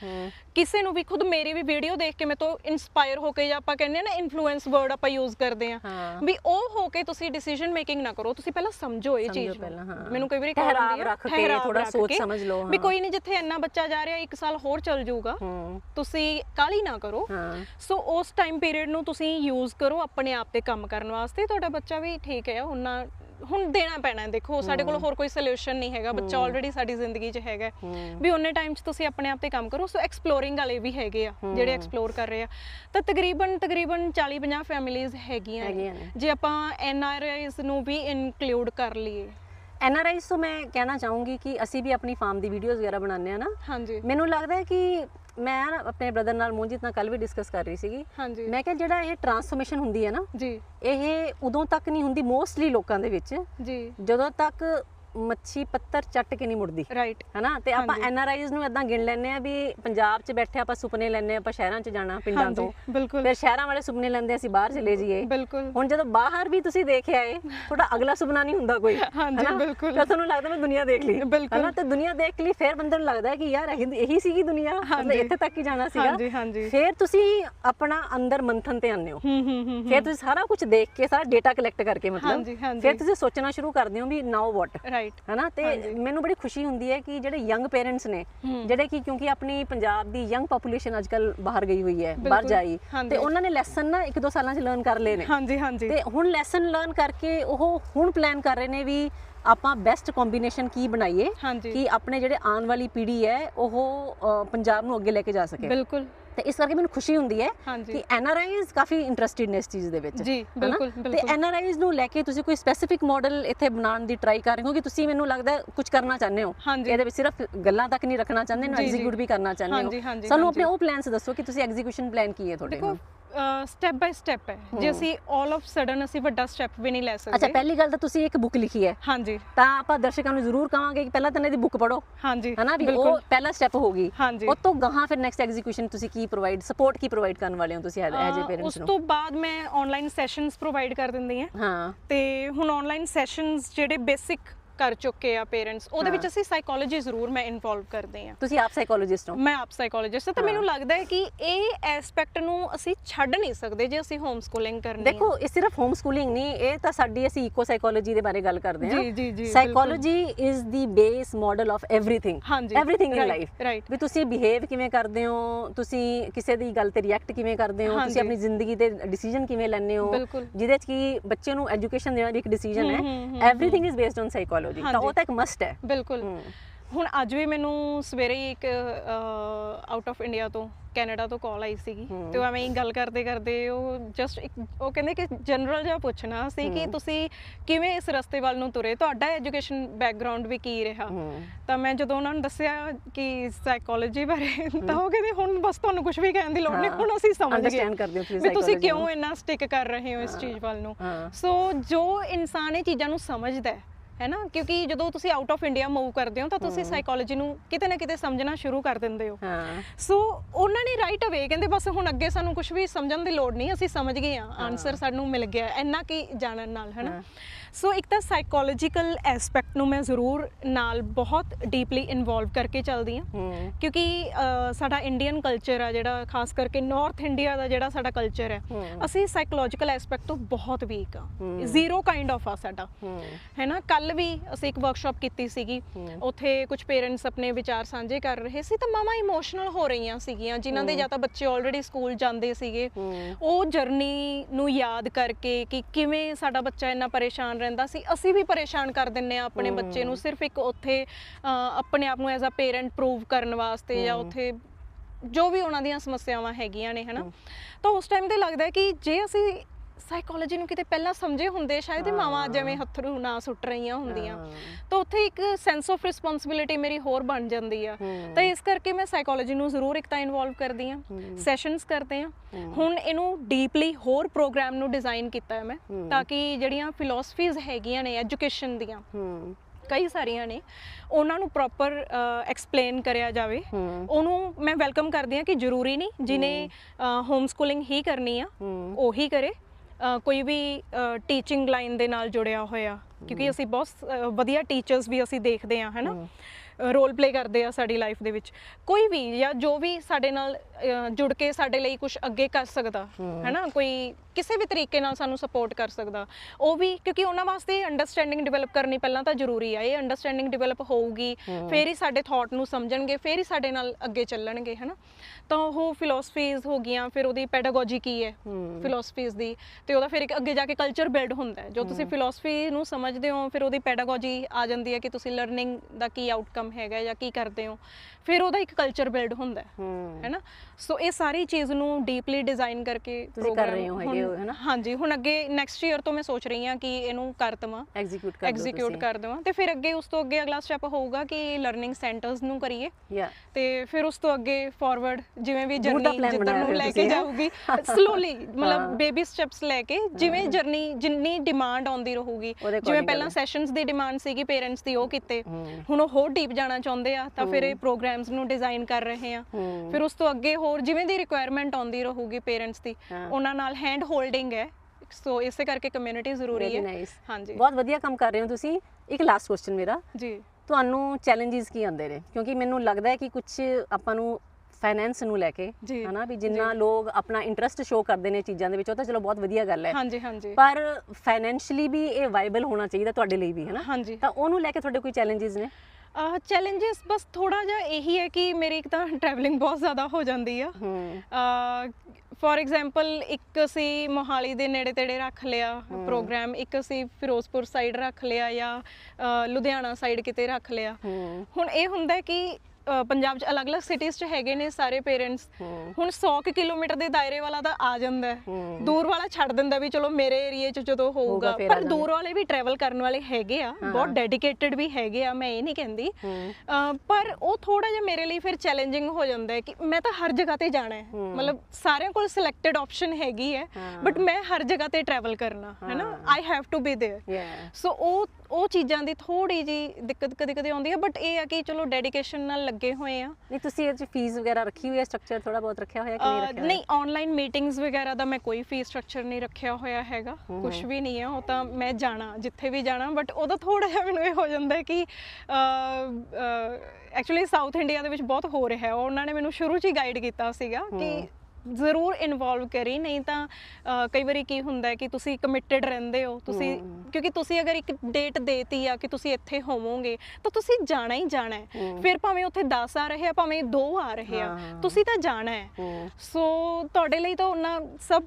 ਕਿਸੇ ਨੂੰ ਵੀ ਖੁਦ ਮੇਰੀ ਵੀ ਵੀਡੀਓ ਦੇਖ ਕੇ ਮੈਂ ਤੋਂ ਇਨਸਪਾਇਰ ਹੋ ਕੇ ਜਾਂ ਆਪਾਂ ਕਹਿੰਦੇ ਆ ਨਾ ਇਨਫਲੂਐਂਸ ਵਰਡ ਆਪਾਂ ਯੂਜ਼ ਕਰਦੇ ਆ। ਵੀ ਉਹ ਹੋ ਕੇ ਤੁਸੀਂ ਡਿਸੀਜਨ ਮੇਕਿੰਗ ਨਾ ਕਰੋ ਤੁਸੀਂ ਪਹਿਲਾਂ ਸਮਝੋ ਇਹ ਚੀਜ਼। ਮੈਨੂੰ ਕਈ ਵਾਰੀ call ਆਉਂਦੀ ਆ, ਰੱਖ ਕੇ, ਠਹਿਰਾਵ ਰੱਖ ਸੋਚ ਸਮਝ ਲਓ, ਵੀ। ਕੋਈ ਨਹੀਂ ਜਿੱਥੇ ਇੰਨਾ ਬੱਚਾ ਜਾ ਰਿਹਾ ਇੱਕ ਸਾਲ ਹੋਰ ਚੱਲ ਜਾਊਗਾ ਤੁਸੀਂ ਕਾਲੀ ਨਾ ਕਰੋ ਸੋ ਉਸ ਟਾਈਮ ਪੀਰੀਅਡ ਨੂੰ ਤੁਸੀਂ ਯੂਜ਼ ਕਰੋ ਆਪਣੇ ਆਪ ਤੇ ਕੰਮ ਕਰਨ ਵਾਸਤੇ। ਤੁਹਾਡਾ ਬੱਚਾ ਵੀ ਠੀਕ ਹੈ ਉਹਨਾਂ ਹੁਣ ਦੇਣਾ ਪੈਣਾ ਹੈ। ਦੇਖੋ ਸਾਡੇ ਕੋਲ ਹੋਰ ਕੋਈ ਸੋਲੂਸ਼ਨ ਨਹੀਂ ਹੈਗਾ। ਬੱਚਾ ਆਲਰੇਡੀ ਸਾਡੀ ਜ਼ਿੰਦਗੀ 'ਚ ਹੈਗਾ। ਵੀ ਉਹਨੇ ਟਾਈਮ 'ਚ ਤੁਸੀਂ ਆਪਣੇ ਆਪ ਤੇ ਕੰਮ ਕਰੋ। ਸੋ ਐਕਸਪਲੋਰਿੰਗ ਵਾਲੇ ਵੀ ਹੈਗੇ ਆ ਜਿਹੜੇ ਐਕਸਪਲੋਰ ਕਰ ਰਹੇ ਆ। ਤਾਂ ਤਕਰੀਬਨ ਤਕਰੀਬਨ 40 50 ਫੈਮਿਲੀਜ਼ ਹੈਗੀਆਂ। ਜੇ ਆਪਾਂ ਐਨ ਆਰ ਆਈਜ਼ ਨੂੰ ਵੀ ਇਨਕਲੂਡ ਕਰ ਲਈਏ। ਐਨ ਆਰ ਆਈਜ਼ ਤੋਂ ਮੈਂ ਕਹਿਣਾ ਚਾਹੂੰਗੀ ਕਿ ਅਸੀਂ ਵੀ ਆਪਣੀ ਫਾਰਮ ਦੀ ਵੀਡੀਓਜ਼ ਵਗੈਰਾ ਬਣਾਉਂਦੇ ਆ ਨਾ। ਹਾਂਜੀ। ਮੈਨੂੰ ਲੱਗਦਾ ਹੈ ਕਿ ਮੈਂ ਨਾ ਆਪਣੇ ਬ੍ਰਦਰ ਨਾਲ ਮੋਂਜੀਤ ਨਾਲ ਕੱਲ ਵੀ ਡਿਸਕਸ ਕਰ ਰਹੀ ਸੀਗੀ। ਹਾਂਜੀ। ਮੈਂ ਕਿਹਾ ਜਿਹੜਾ ਇਹ ਟਰਾਂਸਫਰਮੇਸ਼ਨ ਹੁੰਦੀ ਹੈ ਨਾ ਜੀ। ਇਹ ਉਦੋਂ ਤੱਕ ਨਹੀਂ ਹੁੰਦੀ ਮੋਸਟਲੀ ਲੋਕਾਂ ਦੇ ਵਿੱਚ। ਜੀ। ਜਦੋਂ ਤੱਕ ਮੱਛੀ ਪੱਤਰ ਚੱਟ ਕੇ ਨਹੀਂ ਮੁੜਦੀ। ਰਾਈਟ ਹਨਾ? ਤੇ ਆਪਾਂ। ਐਨ ਆਰ ਆਈਜ਼ ਨੂੰ ਇਦਾਂ ਗਿਣ ਲੈਂਦੇ ਆ ਵੀ ਪੰਜਾਬ 'ਚ ਬੈਠੇ ਆਪਾਂ ਸੁਪਨੇ ਲੈਂਦੇ ਆ ਆਪਾਂ ਸ਼ਹਿਰਾਂ 'ਚ ਜਾਣਾ ਪਿੰਡਾਂ ਤੋਂ। ਬਿਲਕੁਲ। ਫਿਰ ਸ਼ਹਿਰਾਂ ਵਾਲੇ ਸੁਪਨੇ ਲੈਂਦੇ ਅਸੀਂ ਬਾਹਰ ਚਲੇ ਜਾਈਏ। ਬਿਲਕੁਲ। ਹੁਣ ਜਦੋਂ ਬਾਹਰ ਵੀ ਤੁਸੀਂ ਦੇਖਿਆ ਏ ਤੁਹਾਡਾ ਅਗਲਾ ਸੁਪਨਾ ਨਹੀਂ ਹੁੰਦਾ ਕੋਈ। ਹਾਂਜੀ? ਬਿਲਕੁਲ। ਤਾਂ ਤੁਹਾਨੂੰ ਲੱਗਦਾ ਮੈਂ ਦੁਨੀਆ ਦੇਖ ਲਈ। ਹਨਾ? ਤੇ ਦੁਨੀਆ ਦੇਖ ਲਈ ਫਿਰ ਬੰਦੇ ਨੂੰ ਲੱਗਦਾ ਹੈ ਕਿ ਯਾਰ ਇਹ- ਇਹੀ ਸੀਗੀ ਦੁਨੀਆ। ਮਤਲਬ। ਇੱਥੇ ਤੱਕ ਹੀ ਜਾਣਾ ਸੀਗਾ। ਹਾਂਜੀ, ਹਾਂਜੀ। ਫਿਰ ਤੁਸੀਂ ਆਪਣਾ ਅੰਦਰ ਮੰਥਨ ਤੇ ਆਉਂਦੇ ਹੋ। ਹੂੰ ਹੂੰ ਹੂੰ ਫਿਰ ਤੁਸੀਂ ਸਾਰਾ ਕੁਝ ਦੇਖ ਕੇ ਸਾਰਾ ਡੇਟਾ ਕਲੈਕਟ ਕਰਕੇ ਮਤਲਬ। ਹਾਂਜੀ, ਹਾਂਜੀ। ਫਿਰ ਤੁਸੀਂ ਸੋਚਣਾ ਸ਼ੁਰੂ ਕਰਦੇ ਹੋ ਵੀ ਨਾਓ ਵਾਟ. ਰਾਈਟ ਹਨਾ ਤੇ। ਮੈਨੂੰ ਬੜੀ ਖੁਸ਼ੀ ਹੁੰਦੀ ਹੈ ਕਿ ਜਿਹੜੇ ਯੰਗ ਪੇਰੈਂਟਸ ਨੇ। ਜਿਹੜੇ ਕਿ ਕਿਉਂਕਿ ਆਪਣੀ ਪੰਜਾਬ ਦੀ ਯੰਗ ਪੋਪੂਲੇਸ਼ਨ ਅੱਜਕੱਲ ਬਾਹਰ ਗਈ ਹੋਈ ਹੈ ਬਾਹਰ। ਜਾਈ। ਤੇ ਉਹਨਾਂ ਨੇ ਲੈਸਨ ਨਾ ਇੱਕ ਦੋ ਸਾਲਾਂ ਚ ਲਰਨ ਕਰ ਲਏ ਨੇ ਹਾਂਜੀ ਹਾਂਜੀ ਤੇ ਹੁਣ ਲੈਸਨ ਲਰਨ ਕਰਕੇ ਉਹ ਹੁਣ ਪਲਾਨ ਕਰ ਰਹੇ ਨੇ ਵੀ ਆਪਾਂ ਬੈਸਟ ਕੰਬੀਨੇਸ਼ਨ ਕੀ ਬਣਾਈਏ ਕਿ ਆਪਣੇ ਜਿਹੜੇ ਆਉਣ ਵਾਲੀ ਪੀੜ੍ਹੀ ਹੈ ਉਹ ਪੰਜਾਬ ਨੂੰ ਅੱਗੇ ਲੈ ਕੇ ਜਾ ਸਕੇ ਬਿਲਕੁਲ ਤੇ ਇਸ ਕਰਕੇ ਮੈਨੂੰ ਖੁਸ਼ੀ ਹੁੰਦੀ ਹੈ ਕਿ ਐਨਆਰਆਈਜ਼ ਕਾਫੀ ਇੰਟਰਸਟਿਡ ਨੇ ਇਸ ਚੀਜ਼ ਦੇ ਵਿੱਚ ਜੀ? ਬਿਲਕੁਲ ਤੇ ਐਨਆਰਆਈਜ਼ ਨੂੰ ਲੈ ਕੇ ਤੁਸੀਂ ਕੋਈ ਸਪੈਸੀਫਿਕ ਮਾਡਲ ਇੱਥੇ ਬਣਾਉਣ ਦੀ ਟਰਾਈ ਕਰ ਰਹੇ ਹੋ ਕਿ ਤੁਸੀਂ ਮੈਨੂੰ ਲੱਗਦਾ ਕੁਝ ਕਰਨਾ ਚਾਹੁੰਦੇ ਹੋ ਇਹਦੇ ਵਿੱਚ ਸਿਰਫ ਗੱਲਾਂ ਤੱਕ ਨਹੀਂ ਰੱਖਣਾ ਚਾਹੁੰਦੇ ਨੂੰ। ਐਗਜ਼ੀਕਿਊਟ ਵੀ ਕਰਨਾ ਚਾਹੁੰਦੇ ਹੋ ਸਾਨੂੰ। ਆਪਣੇ ਉਹ ਪਲਾਨਸ ਦੱਸੋ ਕਿ ਤੁਸੀਂ ਐਗਜ਼ੀਕਿਊਸ਼ਨ ਪਲਾਨ ਕੀ ਹੈ ਤੁਹਾਡੇ ਦੇਖੋ? ਸਟੈਪ ਬਾਈ ਸਟੈਪ ਹੈ। ਜੇ ਅਸੀਂ ਆਲ ਆਫ ਸਡਨ ਅਸੀਂ ਵੱਡਾ ਸਟੈਪ ਵੀ ਨਹੀਂ ਲੈ ਅੱਛਾ ਸਕਦੇ। ਪਹਿਲੀ ਗੱਲ ਤਾਂ ਤੁਸੀਂ ਇੱਕ ਬੁੱਕ ਲਿਖੀ ਹੈ। ਹਾਂਜੀ। ਤਾਂ ਆਪਾਂ ਦਰਸ਼ਕਾਂ ਨੂੰ ਜ਼ਰੂਰ ਕਹਾਂਗੇ ਕਿ ਪਹਿਲਾਂ ਤਾਂ ਇਹਦੀ ਬੁੱਕ ਪੜੋ ਹਾਂਜੀ ਹਨਾ ਵੀ ਉਹ ਪਹਿਲਾ ਸਟੈਪ ਹੋਗੀ ਹਾਂਜੀ। ਉਹ ਤੋਂ ਗਾਹਾਂ ਫਿਰ ਨੈਕਸਟ ਐਗਜ਼ੀਕਿਊਸ਼ਨ ਤੁਸੀਂ ਕੀ ਪ੍ਰੋਵਾਈਡ ਸਪੋਰਟ ਕੀ ਪ੍ਰੋਵਾਈਡ ਕਰਨ ਵਾਲੇ ਹੋ ਤੁਸੀਂ ਐਜ ਅਹ, ਪੇਰੈਂਟਸ ਉਸ ਨੂੰ? ਤੋਂ ਬਾਅਦ ਮੈਂ ਆਨਲਾਈਨ ਸੈਸ਼ਨਸ ਪ੍ਰੋਵਾਈਡ ਕਰ ਦਿੰਦੀ ਹਾਂ। ਹਾਂ। ਤੇ ਹੁਣ ਆਨਲਾਈਨ ਸੈਸ਼ਨਸ ਜਿਹੜੇ ਬੇਸਿਕ ਕਰ ਚੁੱਕੇ ਆ ਪੇਰੈਂਟਸ ਉਹਦੇ ਵਿੱਚ ਹਾਂ। ਅਸੀਂ ਸਾਈਕੋਲੋਜੀ ਜ਼ਰੂਰ ਮੈਂ ਇਨਵੋਲਵ ਕਰਦੇ ਆ ਤੁਸੀਂ ਆਪ ਸਾਈਕੋਲੋਜਿਸਟ ਹੋ ਮੈਂ ਆਪ ਸਾਈਕੋਲੋਜਿਸਟ ਤਾਂ ਹਾਂ। ਮੈਨੂੰ ਲੱਗਦਾ ਹੈ ਕਿ ਇਹ ਐਸਪੈਕਟ ਨੂੰ ਅਸੀਂ ਛੱਡ ਨਹੀਂ ਸਕਦੇ ਜੇ ਅਸੀਂ ਹੋਮ ਸਕੂਲਿੰਗ ਕਰਨੀ ਹੈ ਦੇਖੋ ਇਹ ਸਿਰਫ ਹੋਮ ਸਕੂਲਿੰਗ ਨਹੀਂ ਇਹ ਤਾਂ ਸਾਡੀ ਅਸੀਂ ਇਕੋ ਸਾਈਕੋਲੋਜੀ ਦੇ ਬਾਰੇ ਗੱਲ ਕਰਦੇ ਹਾਂ ਜੀ ਜੀ ਜੀ psychology is the base model of everything ਹਾਂਜੀ everything in life ਰਾਈਟ ਵੀ ਤੁਸੀਂ ਬਿਹੇਵ ਕਿਵੇਂ ਕਰਦੇ ਹੋ ਤੁਸੀਂ ਕਿਸੇ ਦੀ ਗੱਲ ਤੇ ਰਿਐਕਟ ਕਿਵੇਂ ਕਰਦੇ ਹੋ ਹਾਂਜੀ। ਤੁਸੀਂ ਆਪਣੀ ਜ਼ਿੰਦਗੀ ਦੇ ਡਿਸੀਜਨ ਕਿਵੇਂ ਲੈਂਦੇ ਹੋ ਬਿਲਕੁਲ ਜਿਹਦੇ ਚ ਕੀ ਬੱਚੇ ਨੂੰ ਐਜੂਕੇਸ਼ਨ ਦੇਣਾ ਵੀ ਇੱਕ ਡਿਸੀਜਨ ਹੈ ਹੂੰ, ਹੂੰ, ਹੂੰ, everything is based on psychology ਤਾਂ ਉਹ। ਤਾਂ ਇੱਕ ਮਸਟ ਹੈ ਬਿਲਕੁਲ। ਹੁਣ ਅੱਜ ਵੀ ਮੈਨੂੰ ਸਵੇਰੇ ਹੀ ਇੱਕ ਆਊਟ ਆਫ ਇੰਡੀਆ ਤੋਂ ਕੈਨੇਡਾ ਤੋਂ ਕਾਲ ਆਈ ਸੀਗੀ। ਤੇ ਉਹ ਐਵੇਂ ਹੀ ਗੱਲ ਕਰਦੇ ਕਰਦੇ ਉਹ ਜਸਟ ਉਹ ਕਹਿੰਦੇ ਕਿ ਜਨਰਲ ਜਿਹਾ ਪੁੱਛਣਾ ਸੀ ਕਿ। ਤੁਸੀਂ ਕਿਵੇਂ ਇਸ ਰਸਤੇ ਵੱਲ ਨੂੰ ਤੁਰੇ ਤੁਹਾਡਾ ਐਜੂਕੇਸ਼ਨ ਬੈਕਗ੍ਰਾਉਂਡ ਵੀ ਕੀ ਰਿਹਾ ਤਾਂ ਮੈਂ ਜਦੋਂ ਉਹਨਾਂ ਨੂੰ ਦੱਸਿਆ ਕਿ ਸਾਈਕੋਲੋਜੀ ਬਾਰੇ ਤਾਂ ਉਹ ਕਹਿੰਦੇ ਹੁਣ ਬਸ ਤੁਹਾਨੂੰ ਕੁਝ ਵੀ ਕਹਿਣ ਦੀ ਲੋੜ ਨਹੀਂ। ਹੁਣ ਅਸੀਂ ਸਮਝ ਗਏ ਵੀ ਤੁਸੀਂ ਕਿਉਂ। ਇੰਨਾ ਸਟਿਕ ਕਰ ਰਹੇ ਹੋ ਇਸ ਚੀਜ਼ ਵੱਲ ਨੂੰ ਸੋ ਜੋ ਇਨਸਾਨ ਇਹ ਚੀਜ਼ਾਂ ਨੂੰ ਸਮਝਦਾ ਹੈ ਹੈ ਨਾ ਕਿਉਂਕਿ ਜਦੋਂ ਤੁਸੀਂ ਆਊਟ ਆਫ ਇੰਡੀਆ ਮੂਵ ਕਰਦੇ ਹੋ ਤਾਂ ਤੁਸੀਂ ਸਾਈਕੋਲੋਜੀ ਨੂੰ ਕਿਤੇ ਨਾ ਕਿਤੇ ਸਮਝਣਾ ਸ਼ੁਰੂ ਕਰ ਦਿੰਦੇ ਹੋ। ਹਾਂ। ਸੋ ਉਹਨਾਂ ਨੇ ਰਾਈਟ ਅਵੇ ਕਹਿੰਦੇ ਬਸ ਹੁਣ ਅੱਗੇ ਸਾਨੂੰ ਕੁਝ ਵੀ ਸਮਝਣ ਦੀ ਲੋੜ ਨਹੀਂ ਅਸੀਂ ਸਮਝ ਗਏ ਆ ਆਨਸਰ ਸਾਨੂੰ ਮਿਲ ਗਿਆ ਇੰਨਾ ਕੀ ਜਾਣਨ ਨਾਲ ਹੈ। ਨਾ। ਸੋ ਇੱਕ ਤਾਂ ਸਾਈਕੋਲੋਜੀਕਲ ਐਸਪੈਕਟ ਨੂੰ ਮੈਂ ਜ਼ਰੂਰ ਨਾਲ ਬਹੁਤ ਡੀਪਲੀ ਇਨਵੋਲਵ ਕਰਕੇ ਚੱਲਦੀ ਹਾਂ। ਕਿਉਂਕਿ ਸਾਡਾ ਇੰਡੀਅਨ ਕਲਚਰ ਆ ਜਿਹੜਾ ਖਾਸ ਕਰਕੇ ਨਾਰਥ ਇੰਡੀਆ ਦਾ ਜਿਹੜਾ ਸਾਡਾ ਕਲਚਰ ਹੈ। ਅਸੀਂ ਸਾਈਕੋਲੋਜੀਕਲ ਐਸਪੈਕਟ ਤੋਂ ਬਹੁਤ ਵੀਕ ਆ। ਜ਼ੀਰੋ ਕਾਈਂਡ ਆਫ ਆ ਸਾਡਾ। ਹੈ। ਨਾ ਕੱਲ ਵੀ ਅਸੀਂ ਇੱਕ ਵਰਕਸ਼ਾਪ ਕੀਤੀ ਸੀਗੀ। ਉੱਥੇ ਕੁਝ ਪੇਰੈਂਟਸ ਆਪਣੇ ਵਿਚਾਰ ਸਾਂਝੇ ਕਰ ਰਹੇ ਸੀ ਤਾਂ ਮਾਮਾ ਇਮੋਸ਼ਨਲ ਹੋ ਰਹੀਆਂ ਸੀਗੀਆਂ ਜਿਨ੍ਹਾਂ ਦੇ ਜਾਂ ਤਾਂ ਬੱਚੇ ਆਲਰੇਡੀ ਸਕੂਲ ਜਾਂਦੇ ਸੀਗੇ। ਉਹ ਜਰਨੀ ਨੂੰ ਯਾਦ ਕਰਕੇ ਕਿ ਕਿਵੇਂ ਸਾਡਾ ਬੱਚਾ ਇੰਨਾ ਪਰੇਸ਼ਾਨ ਰਹਿੰਦਾ ਸੀ ਅਸੀਂ ਵੀ ਪਰੇਸ਼ਾਨ ਕਰ ਦਿੰਨੇ ਆ ਆਪਣੇ ਬੱਚੇ ਨੂੰ ਸਿਰਫ ਇੱਕ ਉੱਥੇ ਆਪਣੇ ਆਪ ਨੂੰ ਐਜ਼ ਅ ਪੇਰੈਂਟ ਪ੍ਰੂਵ ਕਰਨ ਵਾਸਤੇ ਜਾਂ ਉੱਥੇ ਜੋ ਵੀ ਉਹਨਾਂ ਦੀਆਂ ਸਮੱਸਿਆਵਾਂ ਹੈਗੀਆਂ ਨੇ ਹਨਾ। ਤਾਂ ਉਸ ਟਾਈਮ ਤੇ ਲੱਗਦਾ ਕਿ ਜੇ ਅਸੀਂ ਸਾਈਕੋਲੋਜੀ ਨੂੰ ਕਿਤੇ ਪਹਿਲਾਂ ਸਮਝੇ ਹੁੰਦੇ ਸ਼ਾਇਦ ਇਹ ਮਾਵਾਂ ਅੱਜ ਐਵੇਂ ਹੱਥਰੂ ਨਾ ਸੁੱਟ ਰਹੀਆਂ ਹੁੰਦੀਆਂ। ਤਾਂ ਉੱਥੇ ਇੱਕ ਸੈਂਸ ਆਫ ਰਿਸਪੌਂਸਿਬਿਲਿਟੀ ਮੇਰੀ ਹੋਰ ਬਣ ਜਾਂਦੀ ਆ। ਤਾਂ ਇਸ ਕਰਕੇ ਮੈਂ ਸਾਈਕੋਲੋਜੀ ਨੂੰ ਜ਼ਰੂਰ ਇੱਕ ਤਾਂ ਇਨਵੋਲਵ ਕਰਦੀ ਆ ਸੈਸ਼ਨਸ ਕਰਦੇ ਆ। ਹੁਣ ਇਹਨੂੰ ਡੀਪਲੀ ਹੋਰ ਪ੍ਰੋਗਰਾਮ ਨੂੰ ਡਿਜ਼ਾਈਨ ਕੀਤਾ ਹੈ ਮੈਂ। ਤਾਂ ਕਿ ਜਿਹੜੀਆਂ ਫਿਲਾਸਫੀਜ਼ ਹੈਗੀਆਂ ਨੇ ਐਜੂਕੇਸ਼ਨ ਦੀਆਂ ਕਈ ਸਾਰੀਆਂ ਨੇ ਉਹਨਾਂ ਨੂੰ ਪ੍ਰੋਪਰ ਐਕਸਪਲੇਨ ਕਰਿਆ ਜਾਵੇ। ਉਹਨੂੰ ਮੈਂ ਵੈਲਕਮ ਕਰਦੀ ਆ ਕਿ ਜ਼ਰੂਰੀ ਨਹੀਂ ਜਿਨੇ ਹੋਮ ਸਕੂਲਿੰਗ ਹੀ ਕਰਨੀ ਆ ਉਹੀ ਕਰੇ। ਕੋਈ ਵੀ ਟੀਚਿੰਗ ਲਾਈਨ ਦੇ ਨਾਲ ਜੁੜਿਆ ਹੋਇਆ ਕਿਉਂਕਿ ਅਸੀਂ ਬਹੁਤ ਵਧੀਆ ਟੀਚਰਸ ਵੀ ਅਸੀਂ ਦੇਖਦੇ ਆ ਹਨਾ? ਰੋਲ ਪਲੇ ਕਰਦੇ ਆ ਸਾਡੀ ਲਾਈਫ ਦੇ ਵਿੱਚ। ਕੋਈ ਵੀ ਜਾਂ ਜੋ ਵੀ ਸਾਡੇ ਨਾਲ ਜੁੜ ਕੇ ਸਾਡੇ ਲਈ ਕੁਝ ਅੱਗੇ ਕਰ ਸਕਦਾ ਹਨਾ? ਕੋਈ ਕਿਸੇ ਵੀ ਤਰੀਕੇ ਨਾਲ ਸਾਨੂੰ ਸਪੋਰਟ ਕਰ ਸਕਦਾ। ਉਹ ਵੀ ਕਿਉਂਕਿ ਉਹਨਾਂ ਵਾਸਤੇ ਅੰਡਰਸਟੈਂਡਿੰਗ ਡਿਵੈਲਪ ਕਰਨੀ ਪਹਿਲਾਂ ਤਾਂ ਜ਼ਰੂਰੀ ਆ। ਇਹ ਅੰਡਰਸਟੈਂਡਿੰਗ ਡਿਵੈਲਪ ਹੋਊਗੀ ਫੇਰ ਹੀ ਸਾਡੇ ਥਾਟ ਨੂੰ ਸਮਝਣਗੇ ਫੇਰ ਹੀ ਸਾਡੇ ਨਾਲ ਅੱਗੇ ਚੱਲਣਗੇ ਹਨਾ? ਤਾਂ ਉਹ ਫਿਲਾਸਫੀਜ਼ ਹੋ ਗਈਆਂ ਫਿਰ ਉਹਦੀ ਪੈਡਾਗੋਜੀ ਕੀ ਹੈ। ਫਿਲਾਸਫੀਜ਼ ਦੀ। ਤੇ ਉਹਦਾ ਫਿਰ ਇੱਕ ਅੱਗੇ ਜਾ ਕੇ ਕਲਚਰ ਬਿਲਡ ਹੁੰਦਾ ਜੋ ਤੁਸੀਂ ਫਿਲਾਸਫੀ ਨੂੰ ਸਮਝਦੇ ਹੋ ਫਿਰ ਉਹਦੀ ਪੈਡਾਗੋਜੀ ਆ ਜਾਂਦੀ ਹੈ ਕਿ ਤੁਸੀਂ ਲਰਨਿੰਗ ਦਾ ਕੀ ਆਊਟਕਮ ਹੈਗਾ ਜਾਂ ਕੀ ਕਰਦੇ ਹੋ? ਫਿਰ ਉਹਦਾ ਇੱਕ ਕਲਚਰ ਬਿਲਡ ਹੁੰਦਾ ਹੈ ਹੈਨਾ ਸੋ ਇਹ ਸਾਰੀ ਚੀਜ਼ ਨੂੰ ਡੀਪਲੀ ਡਿਜ਼ਾਈਨ ਕਰਕੇ ਤੁਸੀਂ ਕਰ ਰਹੇ ਹੋ ਹੈਗੇ ਹੈਨਾ? ਹਾਂਜੀ ਹੁਣ ਅੱਗੇ ਨੈਕਸਟ ਈਅਰ ਤੋਂ ਮੈਂ ਸੋਚ ਰਹੀ ਹਾਂ ਕਿ ਇਹਨੂੰ ਕਰ ਦਵਾਂ ਐਗਜ਼ੀਕਿਊਟ ਕਰ ਦਿਓ ਐਗਜ਼ੀਕਿਊਟ ਕਰ ਦਵਾਂ ਤੇ ਫਿਰ ਅੱਗੇ ਉਸ ਤੋਂ ਅੱਗੇ ਅਗਲਾ ਸਟੈਪ ਹੋਊਗਾ ਕਿ ਲਰਨਿੰਗ ਸੈਂਟਰਸ ਨੂੰ ਕਰੀਏ ਤੇ ਫਿਰ ਉਸ ਤੋਂ ਅੱਗੇ ਫਾਰਵਰਡ ਜਿਵੇਂ ਵੀ ਜਰਨੀ ਜਿੱਦਾਂ ਨੂੰ ਲੈ ਕੇ? ਜਾਊਗੀ ਸਲੋਲੀ। ਮਤਲਬ ਬੇਬੀ ਸਟੈਪਸ ਲੈ ਕੇ ਜਿਵੇਂ ਜਰਨੀ ਜਿੰਨੀ ਡਿਮਾਂਡ ਆਉਂਦੀ ਰਹੂਗੀ ਜਿਵੇਂ ਪਹਿਲਾਂ। ਸੈਸ਼ਨਸ ਦੀ ਡਿਮਾਂਡ ਸੀਗੀ ਪੇਰੈਂਟਸ ਦੀ ਉਹ ਕੀਤੇ। ਹੁਣ ਉਹ ਹੋਰ ਡੀਪ ਜਾਣਾ ਚਾਹੁੰਦੇ ਆ ਤਾਂ ਫਿਰ ਇਹ ਪ੍ਰੋਗਰਾਮਸ ਨੂੰ ਡਿਜ਼ਾਈਨ ਕਰ ਰਹੇ ਆ। ਫਿਰ ਉਸ ਤੋਂ ਅੱਗੇ ਹੋਰ ਜਿਵੇਂ ਦੀ ਰਿਕੁਆਇਰਮੈਂਟ ਆਉਂਦੀ ਰਹੂਗੀ ਪੇਰੈਂਟਸ ਦੀ। ਉਹਨਾਂ ਨਾਲ ਹੈਂਡ ਹੋਲਡਿੰਗ ਹੈ। ਸੋ ਇਸੇ ਕਰਕੇ ਕਮਿਊਨਿਟੀ ਜ਼ਰੂਰੀ ਹੈ। ਹਾਂਜੀ। ਬਹੁਤ ਵਧੀਆ ਕੰਮ ਕਰ ਰਹੇ ਹੋ ਤੁਸੀਂ। ਇੱਕ ਲਾਸਟ ਕੁਐਸਚਨ ਮੇਰਾ। ਜੀ। ਤੁਹਾਨੂੰ ਚੈਲੰਜਸ ਕੀ ਆਉਂਦੇ ਨੇ? ਕਿਉਂਕਿ ਮੈਨੂੰ ਲੱਗਦਾ ਹੈ ਕਿ ਕੁਝ ਆਪਾਂ ਨੂੰ ਫਾਈਨੈਂਸ ਨੂੰ ਲੈ ਕੇ ਹਨਾ ਵੀ ਜਿੰਨਾ ਲੋਕ ਆਪਣਾ ਇੰਟਰਸਟ ਸ਼ੋ ਕਰਦੇ ਨੇ ਚੀਜ਼ਾਂ ਦੇ ਵਿੱਚ ਉਹ ਤਾਂ ਚਲੋ ਬਹੁਤ ਵਧੀਆ ਗੱਲ ਹੈ। ਹਾਂਜੀ ਹਾਂਜੀ। ਪਰ ਫਾਈਨੈਂਸ਼ੀਅਲੀ ਵੀ ਇਹ ਵਾਇਬਲ ਹੋਣਾ ਚਾਹੀਦਾ ਤੁਹਾਡੇ ਲਈ ਵੀ ਹਨਾ? ਤਾਂ ਉਹਨੂੰ ਲੈ ਕੇ ਤੁਹਾਡੇ ਕੋਈ ਚੈਲੰਜਸ ਨੇ? ਚੈਲੰਜਸ ਬਸ ਥੋੜਾ ਜਿਹਾ ਇਹੀ ਹੈ ਕਿ ਮੇਰੀ ਇੱਕ ਤਾਂ ਟਰੈਵਲਿੰਗ ਬਹੁਤ ਜ਼ਿਆਦਾ ਹੋ ਜਾਂਦੀ ਆ। ਫੋਰ ਐਗਜ਼ਾਮਪਲ ਇੱਕ ਅਸੀਂ ਮੋਹਾਲੀ ਦੇ ਨੇੜੇ ਤੇੜੇ ਰੱਖ ਲਿਆ ਪ੍ਰੋਗਰਾਮ ਇੱਕ ਅਸੀਂ ਫਿਰੋਜ਼ਪੁਰ ਸਾਈਡ ਰੱਖ ਲਿਆ ਜਾਂ ਲੁਧਿਆਣਾ ਸਾਈਡ ਕਿਤੇ ਰੱਖ ਲਿਆ। ਹੁਣ ਇਹ ਹੁੰਦਾ ਕਿ ਪੰਜਾਬ 'ਚ ਅਲੱਗ-ਅਲੱਗ ਸਿਟੀਜ਼ 'ਚ ਹੈਗੇ ਨੇ ਸਾਰੇ ਪੇਰੈਂਟਸ ਹੂੰ ਹੁਣ 100 ਕੁ ਕਿਲੋਮੀਟਰ ਦੇ ਦਾਇਰੇ ਵਾਲਾ ਤਾਂ ਆ ਜਾਂਦਾ ਹੈ ਹੂੰ। ਦੂਰ ਵਾਲਾ ਛੱਡ ਦਿੰਦਾ ਵੀ ਚਲੋ ਮੇਰੇ ਏਰੀਏ 'ਚ ਜਦੋਂ ਹੋਊਗਾ ਫਿਰ ਆ ਪਰ ਦੂਰ ਵਾਲੇ ਵੀ ਟਰੈਵਲ ਕਰਨ ਵਾਲੇ ਹੈਗੇ ਆ ਬਹੁਤ ਡੈਡੀਕੇਟਿਡ ਵੀ ਹੈਗੇ ਆ ਮੈਂ ਇਹ ਨਹੀਂ ਕਹਿੰਦੀ ਹੂੰ ਅ, ਪਰ ਉਹ ਥੋੜਾ ਜਿਹਾ ਮੇਰੇ ਲਈ ਫਿਰ ਚੈਲੰਜਿੰਗ ਹੋ ਜਾਂਦਾ ਹੈ ਕਿ ਮੈਂ ਤਾਂ ਹਰ ਜਗ੍ਹਾ ਤੇ ਜਾਣਾ ਹੈ ਮਤਲਬ ਸਾਰਿਆਂ ਕੋਲ ਸਿਲੈਕਟਡ ਆਪਸ਼ਨ ਹੈਗੀ ਹੈ ਹਾਂ। ਬਟ ਮੈਂ ਹਰ ਜਗ੍ਹਾ ਤੇ ਟਰੈਵਲ ਕਰਨਾ ਹੈ ਨਾ I have to be there yeah so ਉਹ ਉਹ ਚੀਜ਼ਾਂ ਦੀ ਥੋੜੀ ਜੀ ਦਿੱਕਤ ਕਦੇ ਕਦੇ ਆਉਂਦੀ ਹੈ ਬਟ ਇਹ ਆ ਕਿ ਚਲੋ ਡੈਡੀਕੇਸ਼ਨ ਨਾਲ ਲੱਗੇ ਹੋਏ ਆ। ਨਹੀਂ ਤੁਸੀਂ ਇਹ ਚ ਫੀਸ ਵਗੈਰਾ ਰੱਖੀ ਹੋਈ ਹੈ ਸਟਰਕਚਰ ਥੋੜਾ ਬਹੁਤ ਰੱਖਿਆ ਹੋਇਆ ਕਿ ਨਹੀਂ ਰੱਖਿਆ? ਨਹੀਂ ਆਨਲਾਈਨ ਮੀਟਿੰਗਸ ਵਗੈਰਾ ਦਾ ਮੈਂ ਕੋਈ ਫੀਸ ਸਟਰਕਚਰ ਨਹੀਂ ਰੱਖਿਆ ਹੋਇਆ ਹੈਗਾ। ਕੁਝ ਵੀ ਨਹੀਂ ਹੈ ਉਹ ਤਾਂ ਮੈਂ ਜਾਣਾ ਜਿੱਥੇ ਵੀ ਜਾਣਾ ਬਟ ਉਹਦਾ ਥੋੜਾ ਜਿਹਾ ਮੈਨੂੰ ਇਹ ਹੋ ਜਾਂਦਾ ਕਿ ਐਕਚੁਅਲੀ ਸਾਊਥ ਇੰਡੀਆ ਦੇ ਵਿੱਚ ਬਹੁਤ ਹੋ ਰਿਹਾ ਹੈ। ਉਹਨਾਂ ਨੇ ਮੈਨੂੰ ਸ਼ੁਰੂ 'ਚ ਹੀ ਗਾਈਡ ਕੀਤਾ ਸੀਗਾ ਕਿ ਜ਼ਰੂਰ ਇਨਵੋਲਵ ਕਰੀ ਨਹੀਂ ਤਾਂ ਕਈ ਵਾਰੀ ਕੀ ਹੁੰਦਾ ਹੈ ਕਿ ਤੁਸੀਂ ਕਮਿਟਡ ਰਹਿੰਦੇ ਹੋ ਤੁਸੀਂ ਕਿਉਂਕਿ ਤੁਸੀਂ ਅਗਰ ਇੱਕ ਡੇਟ ਦੇਤੀ ਆ ਕਿ ਤੁਸੀਂ ਇੱਥੇ ਹੋਵੋਗੇ ਤਾਂ ਤੁਸੀਂ ਜਾਣਾ ਹੀ ਜਾਣਾ ਹੈ। ਫਿਰ ਭਾਵੇਂ ਉੱਥੇ 10 ਆ ਰਹੇ ਆ ਭਾਵੇਂ 2 ਆ ਰਹੇ ਆ। ਤੁਸੀਂ ਤਾਂ ਜਾਣਾ ਹੈ। ਸੋ ਤੁਹਾਡੇ ਲਈ ਤਾਂ ਉਹਨਾਂ ਸਭ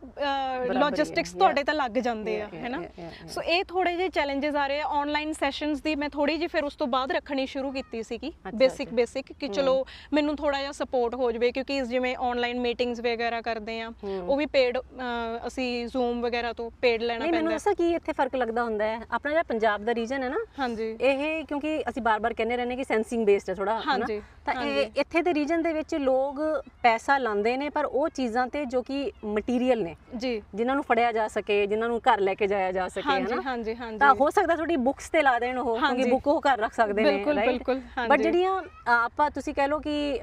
ਲੌਜਿਸਟਿਕਸ. ਤੁਹਾਡੇ ਤਾਂ ਲੱਗ ਜਾਂਦੇ ਆ ਹੈਨਾ. ਸੋ ਇਹ ਥੋੜੇ ਜਿਹੇ ਚੈਲੰਜਸ ਆ ਰਹੇ ਆ। ਆਨਲਾਈਨ ਸੈਸ਼ਨਸ ਦੀ ਮੈਂ ਥੋੜੀ ਜਿਹੀ ਫਿਰ ਉਸ ਤੋਂ ਬਾਅਦ ਰੱਖਣੀ ਸ਼ੁਰੂ ਕੀਤੀ ਸੀਗੀ। ਬੇਸਿਕ। ਬੇਸਿਕ ਕਿ ਚਲੋ ਮੈਨੂੰ ਥੋੜਾ ਜਿਹਾ ਸਪੋਰਟ ਹੋ ਜਾਵੇ ਕਿਉਂਕਿ ਜਿਵੇਂ ਆਨਲਾਈਨ ਮੀਟਿੰਗਸ ਵਗੈਰਾ ਕਰਦੇ ਆ। ਉਹ ਵੀ ਪੇਡ ਅਸੀਂ ਜ਼ੂਮ ਵਗੈਰਾ ਤੋਂ ਪੇਡ ਲੈਣਾ ਮੈਨੂੰ ਪੈਂਦਾ। ਹੈ। ਦੱਸੋ ਕੀ ਇੱਥੇ ਫ਼ਰਕ ਲੱਗਦਾ ਹੁੰਦਾ ਹੈ? ਆਪਣਾ ਜਿਹੜਾ ਪੰਜਾਬ ਦਾ ਰੀਜਨ ਹੈ ਨਾ ਹਾਂਜੀ। ਇਹ ਕਿਉਂਕਿ ਅਸੀਂ ਬਾਰ-ਬਾਰ ਕਹਿੰਦੇ ਰਹਿੰਦੇ ਕਿ ਸੈਂਸਿੰਗ ਬੇਸਡ ਹੈ ਥੋੜਾ ਹਾਂਜੀ, ਤਾਂ ਇਹ ਇੱਥੇ ਦੇ ਰੀਜਨ ਦੇ ਵਿੱਚ ਲੋਕ ਪੈਸਾ ਲਾਉਂਦੇ ਨੇ ਪਰ ਉਹ ਚੀਜ਼ਾਂ ਤੇ ਜੋ ਕਿ ਮਟੀਰੀਅਲ ਨੇ ਜੀ। ਜਿਨ੍ਹਾਂ ਨੂੰ ਫੜਿਆ ਜਾ ਸਕੇ ਜਿਨ੍ਹਾਂ ਨੂੰ ਘਰ ਲੈ ਕੇ ਜਾਇਆ ਜਾ ਸਕੇ ਹਾਂਜੀ ਹਨਾ? ਹਾਂਜੀ ਹਾਂਜੀ ਤਾਂ ਹੋ ਸਕਦਾ ਤੁਹਾਡੀ ਬੁੱਕਸ ਤੇ ਲਾ ਦੇਣ ਉਹ ਕਿਉਂਕਿ ਹਾਂਜੀ। ਬੁੱਕ ਉਹ ਘਰ ਰੱਖ ਸਕਦੇ ਨੇ ਬਿਲਕੁਲ? ਬਿਲਕੁਲ, ਬਟ ਹਾਂਜੀ। ਜਿਹੜੀਆਂ ਆਪਾਂ ਤੁਸੀਂ ਕਹਿ ਲਓ ਕਿ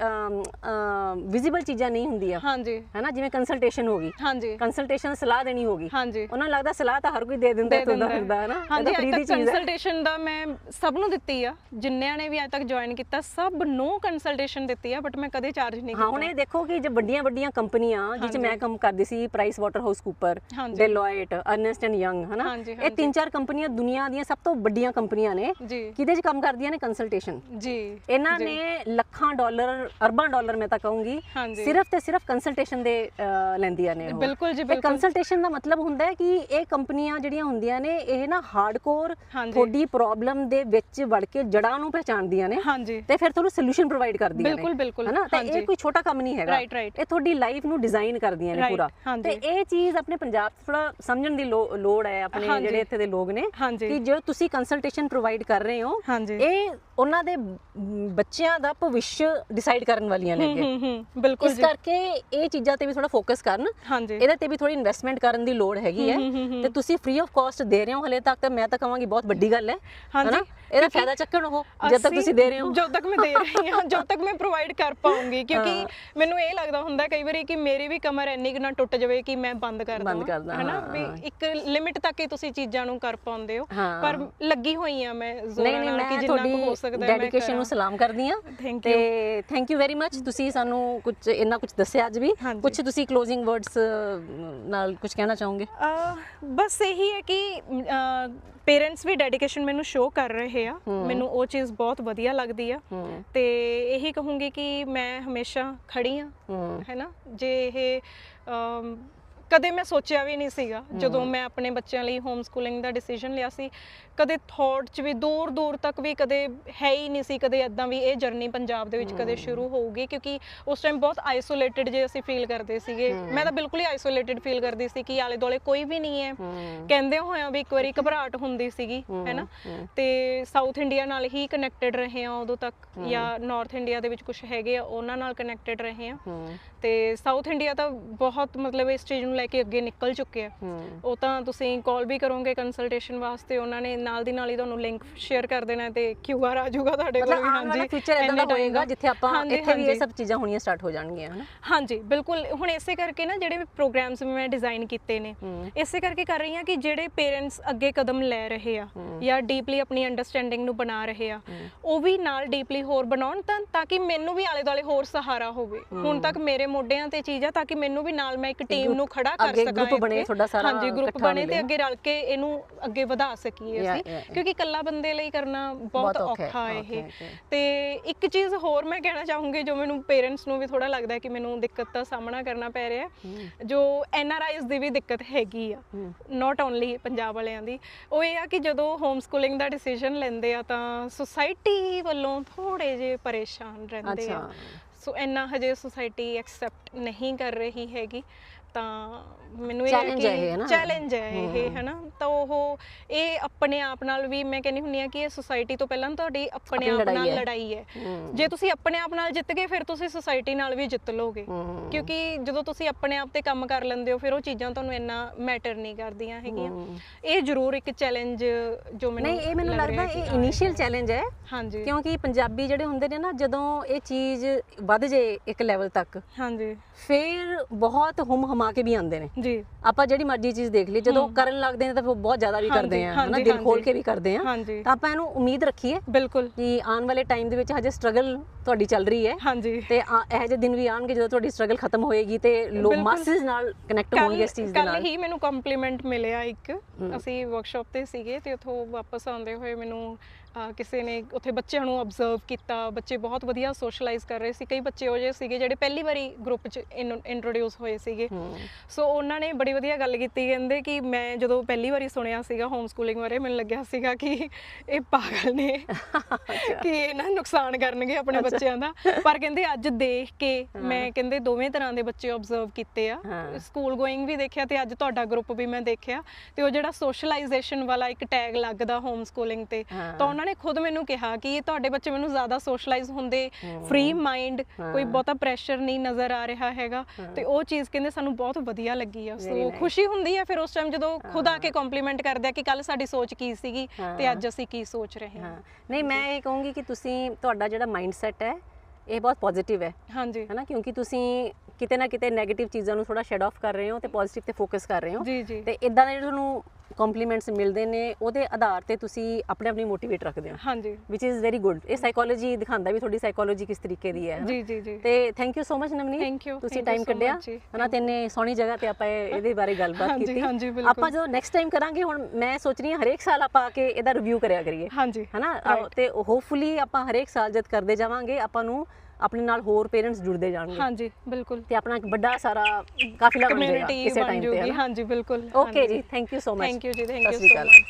ਵਿਜ਼ੀਬਲ ਚੀਜ਼ਾਂ ਨਹੀਂ ਹੁੰਦੀਆਂ ਹਾਂਜੀ। ਹਨਾ ਜਿਵੇਂ ਕੰਸਲਟੇਸ਼ਨ ਹੋ ਗਈ। ਹਾਂਜੀ। ਕੰਸਲਟੇਸ਼ਨ ਸਲਾਹ ਦੇਣੀ ਹੋਗੀ ਹਾਂਜੀ। ਉਹਨਾਂ ਨੂੰ ਲੱਗਦਾ ਸਲਾਹ ਤਾਂ ਹਰ ਕੋਈ ਦੇ ਦਿੰਦਾ ਦੇ ਤੁਰਦਾ ਦਿੰਦਾ। ਫਿਰਦਾ ਹੈ ਨਾ ਹਾਂਜੀ ਫ੍ਰੀ ਦੀ ਚੀਜ਼ ਕੰਸਲਟੇਸ਼ਨ ਦਾ ਮੈਂ ਸਭ ਨੂੰ ਦਿੱਤੀ ਆ। ਜਿੰਨਿਆਂ ਨੇ ਵੀ ਅੱਜ ਤੱਕ ਜੁਆਇਨ ਕੀਤਾ ਸਭ ਨੂੰ ਕੰਸਲਟੇਸ਼ਨ ਦਿੱਤੀ ਆ ਬਟ ਮੈਂ ਕਦੇ ਚਾਰਜ ਨਹੀਂ ਹਾਂ ਹੁਣ ਕੀਤਾ ਇਹ ਦੇਖੋ ਕਿ ਜੇ ਵੱਡੀਆਂ ਵੱਡੀਆਂ ਕੰਪਨੀਆਂ ਜਿਹ 'ਚ ਮੈਂ ਕੰਮ ਕਰਦੀ ਸੀ Price Waterhouse Cooper. Deloitte Ernst and Young ਹਨਾ ਇਹ। ਤਿੰਨ ਚਾਰ ਕੰਪਨੀਆਂ ਦੁਨੀਆ ਦੀਆਂ ਸਭ ਤੋਂ ਵੱਡੀਆਂ ਕੰਪਨੀਆਂ ਨੇ ਕਿਹਦੇ 'ਚ ਕੰਮ ਕਰਦੀਆਂ ਨੇ ਕੰਸਲਟੇਸ਼ਨ ਜੀ ਇਹਨਾਂ। ਨੇ ਲੱਖਾਂ ਡਾਲਰ ਅਰਬਾਂ ਡਾਲਰ ਮੈਂ ਤਾਂ ਕਹੂੰਗੀ। ਸਿਰਫ ਤੇ ਸਿਰਫ ਕੰਸਲਟੇਸ਼ਨ ਦੇ ਅਹ, ਲੈਂਦੀਆਂ ਨੇ ਉਹ ਬਿਲਕੁਲ ਜੀ, ਬਿਲਕੁਲ। ਕੰਸਲਟੇਸ਼ਨ ਦਾ ਮਤਲਬ ਹੁੰਦਾ ਹੈ ਕਿ ਇਹ ਕੰਪਨੀਆਂ ਜਿਹੜੀਆਂ ਹੁੰਦੀਆਂ ਨੇ ਇਹ ਨਾ ਹਾਰਡਕੋਰ। ਤੁਹਾਡੀ ਪ੍ਰੋਬਲਮ ਦੇ ਵਿੱਚ ਵੜ ਕੇ ਜੜਾਂ ਨੂੰ ਪਹਿਚਾਣਦੀਆਂ ਨੇ ਹਾਂਜੀ ਤੇ ਫਿਰ ਤੁਹਾਨੂੰ ਸੋਲੂਸ਼ਨ ਪ੍ਰੋਵਾਈਡ ਕਰਦੀਆਂ ਨੇ ਬਿਲਕੁਲ, ਬਿਲਕੁਲ। ਹਨਾ ਤਾਂ। ਇਹ ਕੋਈ ਛੋਟਾ ਕੰਮ ਨਹੀਂ ਹੈਗਾ. ਇਹ ਤੁਹਾਡੀ ਲਾਈਫ ਨੂੰ ਡਿਜ਼ਾਈਨ ਕਰਦੀਆਂ ਨੇ ਪੂਰਾ। ਤੇ ਇਹ ਚੀਜ਼ ਆਪਣੇ ਪੰਜਾਬ 'ਚ ਥੋੜਾ ਸਮਝਣ ਦੀ ਲੋੜ ਹੈ ਆਪਣੇ। ਜਿਹੜੇ ਇੱਥੇ ਦੇ ਲੋਕ ਨੇ। ਕਿ ਜੋ ਤੁਸੀਂ ਕੰਸਲਟੇਸ਼ਨ ਪ੍ਰੋਵਾਈਡ ਕਰ ਰਹੇ ਹੋ ਇਹ ਉਹਨਾਂ ਦੇ ਬੱਚਿਆਂ ਦਾ ਭਵਿੱਖ ਡਿਸਾਈਡ ਕਰਨ ਵਾਲੀਆਂ ਨੇ ਹੂੰ ਅੱਗੇ। ਹੂੰ ਹੂੰ। ਬਿਲਕੁਲ ਇਸ ਕਰਕੇ ਇਹ ਚੀਜ਼ਾਂ ਤੇ ਵੀ ਥੋੜਾ ਫੋਕਸ ਕਰਨ। ਇਹਦੇ ਤੇ ਵੀ ਥੋੜੀ ਇਨਵੈਸਟਮੈਂਟ ਕਰਨ ਦੀ ਲੋੜ ਹੈਗੀ ਹੈ। ਤੇ ਤੁਸੀਂ ਫ੍ਰੀ ਆਫ ਕਾਸਟ ਦੇ ਰਹੇ ਹੋ ਹਲੇ ਤੱਕ ਤਾਂ ਮੈਂ ਤਾਂ ਕਹਾਂਗੀ ਬਹੁਤ ਵੱਡੀ ਗੱਲ ਹੈ। ਹਾਂਜੀ? ਇਹਦਾ ਫਾਇਦਾ ਚੱਕਣ ਉਹ ਜਦ ਤੱਕ ਤੁਸੀਂ ਦੇ ਰਹੇ ਹੋ ਜਦ ਤੱਕ ਮੈਂ ਦੇ ਰਹੀ ਹਾਂ ਜਦ ਤੱਕ ਮੈਂ ਪ੍ਰੋਵਾਈਡ ਕਰ ਪਾਉਂਗੀ ਕਿਉਂਕਿ ਮੈਨੂੰ ਇਹ ਲੱਗਦਾ ਹੁੰਦਾ ਕਈ ਵਾਰੀ ਕਿ ਮੇਰੀ ਵੀ ਕਮਰ ਇੰਨੀ ਕੁ ਨਾ ਟੁੱਟ ਜਾਵੇ ਕਿ ਮੈਂ ਬੰਦ ਕਰ ਦਵਾਂ ਹੈਨਾ ਵੀ। ਇੱਕ ਲਿਮਿਟ ਤੱਕ ਹੀ ਤੁਸੀਂ ਚੀਜ਼ਾਂ ਨੂੰ ਕਰ ਪਾਉਂਦੇ ਹੋ। ਪਰ ਲੱਗੀ ਹੋਈ ਆ ਮੈਂ ਜ਼ੋਰਾਂ ਨਾਲ ਕਿ ਜਿੰਨਾ ਕੁ ਹੋ ਸਕਦਾ ਮੈਂ ਡੈਡੀਕੇਸ਼ਨ ਨੂੰ। ਸਲਾਮ ਕਰਦੀ Thank ਤੇ ਥੈਂਕ ਯੂ ਵੈਰੀ ਮੱਚ ਤੁਸੀਂ ਸਾਨੂੰ ਕੁਝ ਇੰਨਾ ਕੁਝ ਦੱਸਿਆ ਅੱਜ ਵੀ। ਕੁਝ ਤੁਸੀਂ ਕਲੋਜ਼ਿੰਗ ਵਰਡਸ ਨਾਲ ਕੁਝ ਕਹਿਣਾ ਚਾਹੋਗੇ ਬਸ ਇਹੀ ਹੈ ਕਿ ਪੇਰੈਂਟਸ ਵੀ ਡੈਡੀਕੇਸ਼ਨ ਮੈਨੂੰ ਸ਼ੋ ਕਰ ਰਹੇ ਆ। ਮੈਨੂੰ ਉਹ ਚੀਜ਼ ਬਹੁਤ ਵਧੀਆ ਲੱਗਦੀ ਆ। ਤੇ ਇਹੀ ਕਹੂੰਗੀ ਕਿ ਮੈਂ ਹਮੇਸ਼ਾ ਖੜੀ ਆ ਹੈਨਾ? ਜੇ ਇਹ ਕਦੇ ਮੈਂ ਸੋਚਿਆ ਵੀ ਨਹੀਂ ਸੀਗਾ ਜਦੋਂ ਮੈਂ ਆਪਣੇ ਬੱਚਿਆਂ ਲਈ ਹੋਮ ਸਕੂਲਿੰਗ ਦਾ ਡਿਸੀਜਨ ਲਿਆ ਸੀ ਕਦੇ ਥੌਟ 'ਚ ਵੀ ਦੂਰ ਦੂਰ ਤੱਕ ਵੀ ਕਦੇ ਹੈ ਹੀ ਨਹੀਂ ਸੀ ਕਦੇ ਐਦਾਂ ਵੀ ਇਹ ਜਰਨੀ ਪੰਜਾਬ ਦੇ ਵਿੱਚ ਕਦੇ ਸ਼ੁਰੂ ਹੋਊਗੀ ਕਿਉਂਕਿ ਉਸ ਟਾਈਮ ਬਹੁਤ ਆਈਸੋਲੇਟਿਡ ਜੇ ਅਸੀਂ ਫੀਲ ਕਰਦੇ ਸੀਗੇ। ਮੈਂ ਤਾਂ ਬਿਲਕੁਲ ਹੀ ਆਈਸੋਲੇਟਿਡ ਫੀਲ ਕਰਦੀ ਸੀ ਕਿ ਆਲੇ ਦੁਆਲੇ ਕੋਈ ਵੀ ਨਹੀਂ ਹੈ। ਕਹਿੰਦੇ ਹੋਇਆ ਵੀ ਇੱਕ ਵਾਰੀ ਘਬਰਾਹਟ ਹੁੰਦੀ ਸੀਗੀ ਹੈਨਾ ਤੇ ਸਾਊਥ ਇੰਡੀਆ ਨਾਲ ਹੀ ਕਨੈਕਟਡ ਰਹੇ ਆ ਉਦੋਂ ਤੱਕ ਜਾਂ ਨਾਰਥ ਇੰਡੀਆ ਦੇ ਵਿੱਚ ਕੁਝ ਹੈਗੇ ਆ ਉਹਨਾਂ ਨਾਲ ਕਨੈਕਟਡ ਰਹੇ ਆ। ਤੇ ਸਾਊਥ ਇੰਡੀਆ ਤਾਂ ਬਹੁਤ ਮਤਲਬ ਇਸ ਚੀਜ਼ ਨੂੰ ਲੈ ਕੇ ਅੱਗੇ ਨਿਕਲ ਚੁੱਕਿਆ ਹੂੰ। ਉਹ ਤਾਂ ਤੁਸੀਂ ਕਾਲ ਵੀ ਕਰੋਗੇ ਕੰਸਲਟੇਸ਼ਨ ਵਾਸਤੇ ਉਹਨਾਂ ਨੇ ਨਾਲ ਦੀ ਨਾਲ ਹੀ ਤੁਹਾਨੂੰ ਲਿੰਕ ਸ਼ੇਅਰ ਕਰ ਦੇਣਾ ਤੇ QR ਆ ਜਾਊਗਾ ਤੁਹਾਡੇ ਕੋਲ ਵੀ, ਹਾਂਜੀ, ਫਿਊਚਰ ਇਦਾਂ ਦਾ ਹੋਏਗਾ ਜਿੱਥੇ ਆਪਾਂ ਇੱਥੇ ਵੀ ਇਹ। ਸਭ ਚੀਜ਼ਾਂ ਹੋਣੀਆਂ ਸਟਾਰਟ ਹੋ ਜਾਣਗੀਆਂ ਹਨਾ ਹਾਂਜੀ ਬਿਲਕੁਲ ਹੁਣ ਇਸੇ ਕਰਕੇ ਨਾ ਜਿਹੜੇ ਪ੍ਰੋਗਰਾਮਸ ਮੈਂ ਡਿਜ਼ਾਈਨ ਕੀਤੇ ਨੇ। ਇਸੇ ਕਰਕੇ ਕਰ ਰਹੀ ਹਾਂ ਕਿ ਜਿਹੜੇ ਪੇਰੈਂਟਸ ਅੱਗੇ ਕਦਮ ਲੈ ਰਹੇ ਆ। ਜਾਂ ਡੀਪਲੀ ਆਪਣੀ ਅੰਡਰਸਟੈਂਡਿੰਗ ਨੂੰ ਬਣਾ ਰਹੇ ਆ। ਉਹ ਵੀ ਨਾਲ ਡੀਪਲੀ ਹੋਰ ਬਣਾਉਣ ਤਾਂ ਤਾਂ ਕਿ ਮੈਨੂੰ ਵੀ ਆਲੇ ਦੁਆਲੇ ਹੋਰ ਸਹਾਰਾ ਹੋਵੇ ਹੁਣ ਤੱਕ ਮੇਰੇ ਮੋਢਿਆਂ ਤੇ ਚੀਜ਼ ਆ ਤਾਂ ਕਿ ਮੈਨੂੰ ਵੀ ਨਾਲ ਮੈਂ ਇੱਕ ਟੀਮ ਨੂੰ ਖੜਾ ਕਰ ਅੱਗੇ ਸਕਾਂ ਬਣੇ। ਤੁਹਾਡਾ ਸਾਰਾ ਹਾਂਜੀ ਗਰੁੱਪ ਬਣੇ। ਤੇ ਅੱਗੇ ਰਲ ਕੇ ਇਹਨੂੰ ਅੱਗੇ ਵਧਾ ਸਕੀਏ Yeah. ਕਿਉਂਕਿ ਇਕੱਲਾ ਬੰਦੇ ਲਈ ਕਰਨਾ ਬਹੁਤ ਔਖਾ ਇਹ. ਤੇ ਇੱਕ ਚੀਜ਼ ਹੋਰ ਮੈਂ ਕਹਿਣਾ ਚਾਹੂੰਗੀ ਜੋ ਮੈਨੂੰ ਪੇਰੈਂਟਸ ਨੂੰ ਵੀ ਥੋੜਾ ਲੱਗਦਾ ਹੈ ਕਿ ਮੈਨੂੰ ਦਿੱਕਤ ਦਾ ਸਾਹਮਣਾ ਕਰਨਾ ਪੈ ਰਿਹਾ ਜੋ ਐਨ ਆਰ ਆਈਜ਼ ਦੀ ਵੀ ਦਿੱਕਤ ਹੈਗੀ ਆ। ਨਾਟ ਓਨਲੀ ਪੰਜਾਬ ਵਾਲਿਆਂ ਦੀ। ਉਹ ਇਹ ਆ ਕਿ ਜਦੋਂ ਹੋਮ ਸਕੂਲਿੰਗ ਦਾ ਡਿਸੀਜਨ ਲੈਂਦੇ ਆ ਤਾਂ ਸੁਸਾਇਟੀ ਵੱਲੋਂ ਥੋੜੇ ਜੇ ਪਰੇਸ਼ਾਨ ਰਹਿੰਦੇ ਆ। ਸੋ ਇੰਨਾ ਹਜੇ ਸੁਸਾਇਟੀ ਐਕਸੈਪਟ ਨਹੀਂ ਕਰ ਰਹੀ ਹੈਗੀ। ਤਾਂ ਮੈਨੂੰ ਇਹ Challenge ਹੈ ਇਹ, ਹੈ ਨਾ? ਚੈਲੰਜ ਹੈ ਇਹ ਹੈ ਨਾ ਤਾਂ ਉਹ ਇਹ ਆਪਣੇ ਆਪ ਨਾਲ ਵੀ ਮੈਂ ਕਹਿੰਦੀ ਹੁੰਨੀ ਆ ਕਿ ਇਹ ਸੁਸਾਇਟੀ ਤੋਂ ਪਹਿਲਾਂ ਤੁਹਾਡੀ ਆਪਣੇ ਆਪਣੀ ਆਪ ਲੜਾਈ ਨਾਲ ਹੈ। ਲੜਾਈ ਹੈ ਹੂੰ। ਜੇ ਤੁਸੀਂ ਆਪਣੇ ਆਪ ਨਾਲ ਜਿੱਤ ਗਏ ਫਿਰ ਤੁਸੀਂ ਸੁਸਾਇਟੀ ਨਾਲ ਵੀ ਜਿੱਤ ਲੋਗੇ ਹੂੰ। ਕਿਉਂਕਿ ਜਦੋਂ ਤੁਸੀਂ ਆਪਣੇ ਆਪ ਤੇ ਕੰਮ ਕਰ ਲੈਂਦੇ ਹੋ ਫਿਰ ਉਹ ਚੀਜ਼ਾਂ ਤੁਹਾਨੂੰ ਇੰਨਾ ਮੈਟਰ ਨਹੀਂ ਕਰਦੀਆਂ ਹੈਗੀਆਂ ਹੂੰ। ਇਹ ਜ਼ਰੂਰ ਇੱਕ ਚੈਲੰਜ ਜੋ ਮੈਨੂੰ ਨਹੀਂ ਇਹ ਮੈਨੂੰ ਲੱਗ ਲੱਗਦਾ ਰਿਹਾ ਕਿ ਇਹ ਇਨੀਸ਼ੀਅਲ। ਚੈਲੰਜ ਹੈ ਹਾਂਜੀ ਕਿਉਂਕਿ ਪੰਜਾਬੀ ਜਿਹੜੇ ਹੁੰਦੇ ਨੇ ਨਾ ਜਦੋਂ ਇਹ ਚੀਜ਼ ਵੱਧ ਜੇ ਇੱਕ ਲੈਵਲ ਤੱਕ ਹਾਂਜੀ ਫਿਰ ਬਹੁਤ ਹੁਮ ਹਮਾ ਕੇ ਵੀ ਆਉਂਦੇ ਨੇ ਜੀ। ਆਪਾਂ ਜਿਹੜੀ ਮਰਜ਼ੀ ਚੀਜ਼ ਦੇਖ ਲਈ ਜਦੋਂ ਕਰਨ ਲੱਗਦੇ ਨੇ ਤਾਂ ਫਿਰ ਬਹੁਤ ਜ਼ਿਆਦਾ ਵੀ ਕਰਦੇ ਆ ਹਨਾ ਦਿਲ ਖੋਲ। ਕੇ ਵੀ ਕਰਦੇ ਆ। ਤਾਂ ਆਪਾਂ ਇਹਨੂੰ ਉਮੀਦ ਰੱਖੀਏ ਬਿਲਕੁਲ। ਕਿ ਆਉਣ ਵਾਲੇ ਟਾਈਮ ਦੇ ਵਿੱਚ ਹਜੇ ਸਟਰਗਲ ਤੁਹਾਡੀ ਚੱਲ ਰਹੀ ਹੈ। ਹਾਂਜੀ। ਤੇ ਇਹੋ ਜਿਹੇ ਦਿਨ ਵੀ ਆਣਗੇ ਜਦੋਂ ਤੁਹਾਡੀ ਸਟਰਗਲ ਖਤਮ ਹੋਏਗੀ ਤੇ ਲੋਕ। ਮਾਸਸ ਨਾਲ ਕਨੈਕਟ ਹੋਣਗੇ ਇਸ ਚੀਜ਼ ਦੇ ਕੱਲ ਨਾਲ। ਹੀ ਮੈਨੂੰ ਕੰਪਲੀਮੈਂਟ ਮਿਲਿਆ ਇੱਕ। ਅਸੀਂ ਵਰਕਸ਼ਾਪ ਤੇ ਸੀਗੇ ਤੇ ਉਥੋਂ ਵਾਪਸ ਆਉਂਦੇ ਹੋਏ ਮੈਨੂੰ ਕਿਸੇ ਨੇ ਉੱਥੇ ਬੱਚਿਆਂ ਨੂੰ ਆਬਜ਼ਰਵ ਕੀਤਾ ਬੱਚੇ ਬਹੁਤ ਵਧੀਆ ਸੋਸ਼ਲਾਈਜ਼ ਕਰ ਰਹੇ ਸੀ। ਕਈ ਬੱਚੇ ਉਹ ਜਿਹੇ ਸੀਗੇ ਜਿਹੜੇ ਪਹਿਲੀ ਵਾਰੀ ਗਰੁੱਪ 'ਚ ਇੰਟਰੋਡਿਊਸ ਹੋਏ ਸੀਗੇ। ਸੋ ਉਹਨਾਂ ਨੇ ਬੜੀ ਵਧੀਆ ਗੱਲ ਕੀਤੀ ਕਹਿੰਦੇ ਕਿ ਮੈਂ ਜਦੋਂ ਪਹਿਲੀ ਵਾਰੀ ਸੁਣਿਆ ਸੀਗਾ ਹੋਮ ਸਕੂਲਿੰਗ ਬਾਰੇ ਮੈਨੂੰ ਲੱਗਿਆ ਸੀਗਾ ਕਿ ਇਹ ਪਾਗਲ ਨੇ ਕਿ ਇਹ ਨਾ ਨੁਕਸਾਨ ਕਰਨਗੇ ਆਪਣੇ ਬੱਚਿਆਂ ਦਾ। ਪਰ ਕਹਿੰਦੇ ਅੱਜ ਦੇਖ ਕੇ ਮੈਂ ਕਹਿੰਦੇ ਦੋਵੇਂ ਤਰ੍ਹਾਂ ਦੇ ਬੱਚੇ ਆਬਜ਼ਰਵ ਕੀਤੇ ਆ। ਸਕੂਲ ਗੋਇੰਗ ਵੀ ਦੇਖਿਆ ਤੇ ਅੱਜ ਤੁਹਾਡਾ ਗਰੁੱਪ ਵੀ ਮੈਂ ਦੇਖਿਆ। ਤੇ ਉਹ ਜਿਹੜਾ ਸੋਸ਼ਲਾਈਜੇਸ਼ਨ ਵਾਲਾ ਇੱਕ ਟੈਗ ਲੱਗਦਾ ਹੋਮ ਸਕੂਲਿੰਗ ਤੇ। ਤਾਂ ਉਹਨਾਂ ਨੇ ਖੁਦ ਮੈਨੂੰ ਕਿਹਾ ਕਿ ਇਹ ਤੁਹਾਡੇ ਬੱਚੇ ਮੈਨੂੰ ਜ਼ਿਆਦਾ ਸੋਸ਼ਲਾਈਜ਼ ਹੁੰਦੇ ਫ੍ਰੀ ਮਾਈਂਡ ਕੋਈ ਬਹੁਤਾ ਪ੍ਰੈਸ਼ਰ ਨਹੀਂ ਨਜ਼ਰ ਆ ਰਿਹਾ ਹੈਗਾ। ਤੇ ਉਹ ਚੀਜ਼ ਕਹਿੰਦੇ ਸਾਨੂੰ ਬਹੁਤ ਵਧੀਆ ਲੱਗੀ ਆ। ਸੋ. ਖੁਸ਼ੀ ਹੁੰਦੀ ਹੈ ਫਿਰ ਉਸ ਟਾਈਮ ਜਦੋਂ ਖੁਦ ਆ ਕੇ ਕੰਪਲੀਮੈਂਟ ਕਰਦੇ ਆ ਕਿ ਕੱਲ ਸਾਡੀ ਸੋਚ ਕੀ ਸੀਗੀ ਤੇ। ਅੱਜ ਅਸੀਂ ਕੀ ਸੋਚ ਰਹੇ ਹਾਂ। ਨਹੀਂ ਮੈਂ ਇਹ ਕਹੂੰਗੀ ਕਿ ਤੁਸੀਂ ਤੁਹਾਡਾ ਜਿਹੜਾ ਮਾਈਂਡਸੈਟ ਹੈ ਇਹ ਬਹੁਤ ਪੋਜ਼ਿਟਿਵ ਹੈ। ਹਾਂਜੀ। ਹੈਨਾ? ਕਿਉਂਕਿ ਤੁਸੀਂ ਕਿਤੇ ਨਾ ਕਿਤੇ 네ਗੇਟਿਵ ਚੀਜ਼ਾਂ ਨੂੰ ਥੋੜਾ ਸ਼ੈਡ ਆਫ ਕਰ ਰਹੇ ਹੋ ਤੇ ਪੋਜ਼ਿਟਿਵ ਤੇ ਫੋਕਸ ਕਰ ਰਹੇ ਹੋ। ਤੇ ਇਦਾਂ ਦੇ ਜਿਹੜੇ ਤੁਹਾਨੂੰ ਕੰਪਲੀਮੈਂਟਸ ਮਿਲਦੇ ਨੇ ਉਹਦੇ ਆਧਾਰ ਤੇ ਤੁਸੀਂ ਆਪਣੇ ਆਪ ਨੂੰ ਮੋਟੀਵੇਟ ਰੱਖਦੇ ਹੋ। ਹਾਂਜੀ। ਵਿਚ ਇਜ਼ ਵੈਰੀ ਗੁੱਡ ਇਹ ਸਾਈਕੋਲੋਜੀ ਦਿਖਾਉਂਦਾ ਵੀ ਤੁਹਾਡੀ ਸਾਈਕੋਲੋਜੀ ਕਿਸ ਤਰੀਕੇ ਦੀ ਹੈ? ਜੀ ਜੀ ਜੀ। ਤੇ thank you so much you, ਤੁਸੀਂ ਟਾਈਮ ਕੱਢਿਆ। ਹਨਾ? ਤੇ ਇੰਨੇ ਸੋਹਣੀ ਜਗ੍ਹਾ ਤੇ ਆਪਾਂ ਇਹ- ਇਹਦੇ ਬਾਰੇ ਗੱਲਬਾਤ ਕੀਤੀ। ਹਾਂਜੀ, ਬਿਲਕੁਲ। ਆਪਾਂ ਜਦੋਂ ਨੈਕਸਟ ਟਾਈਮ ਕਰਾਂਗੇ ਹੁਣ ਮੈਂ ਸੋਚ ਰਹੀ ਹਾਂ ਹਰੇਕ ਸਾਲ ਆਪਾਂ ਆ ਕੇ ਇਹਦਾ ਰਿਵਿਊ ਕਰਿਆ ਕਰੀਏ। ਹਾਂਜੀ। ਹਨਾ. ਤੇ ਹੋਪਫੁਲੀ ਆਪਾਂ ਹਰੇਕ ਸਾਲ ਜਦ ਕਰਦੇ ਜਾਵਾਂਗੇ ਆਪਾਂ ਨੂੰ ਆਪਣੇ ਨਾਲ ਹੋਰ ਪੇਰੈਂਟਸ ਜੁੜਦੇ ਜਾਣਗੇ। ਹਾਂਜੀ ਬਿਲਕੁਲ। ਤੇ ਆਪਣਾ ਇੱਕ ਵੱਡਾ ਸਾਰਾ ਕਾਫਿਲਾ ਬਣ ਜਾਏਗਾ ਕਮਿਊਨਿਟੀ ਕਿਸੇ ਬਣ ਟਾਈਮ ਤੇ ਹਾਂਜੀ ਬਿਲਕੁਲ। ਓਕੇ ਜੀ thank you so much thank you ਜੀ ਥੈਂਕ ਯੂ ਸਤਿ ਸ਼੍ਰੀ ਸੋ ਅਕਾਲ। ਮਚ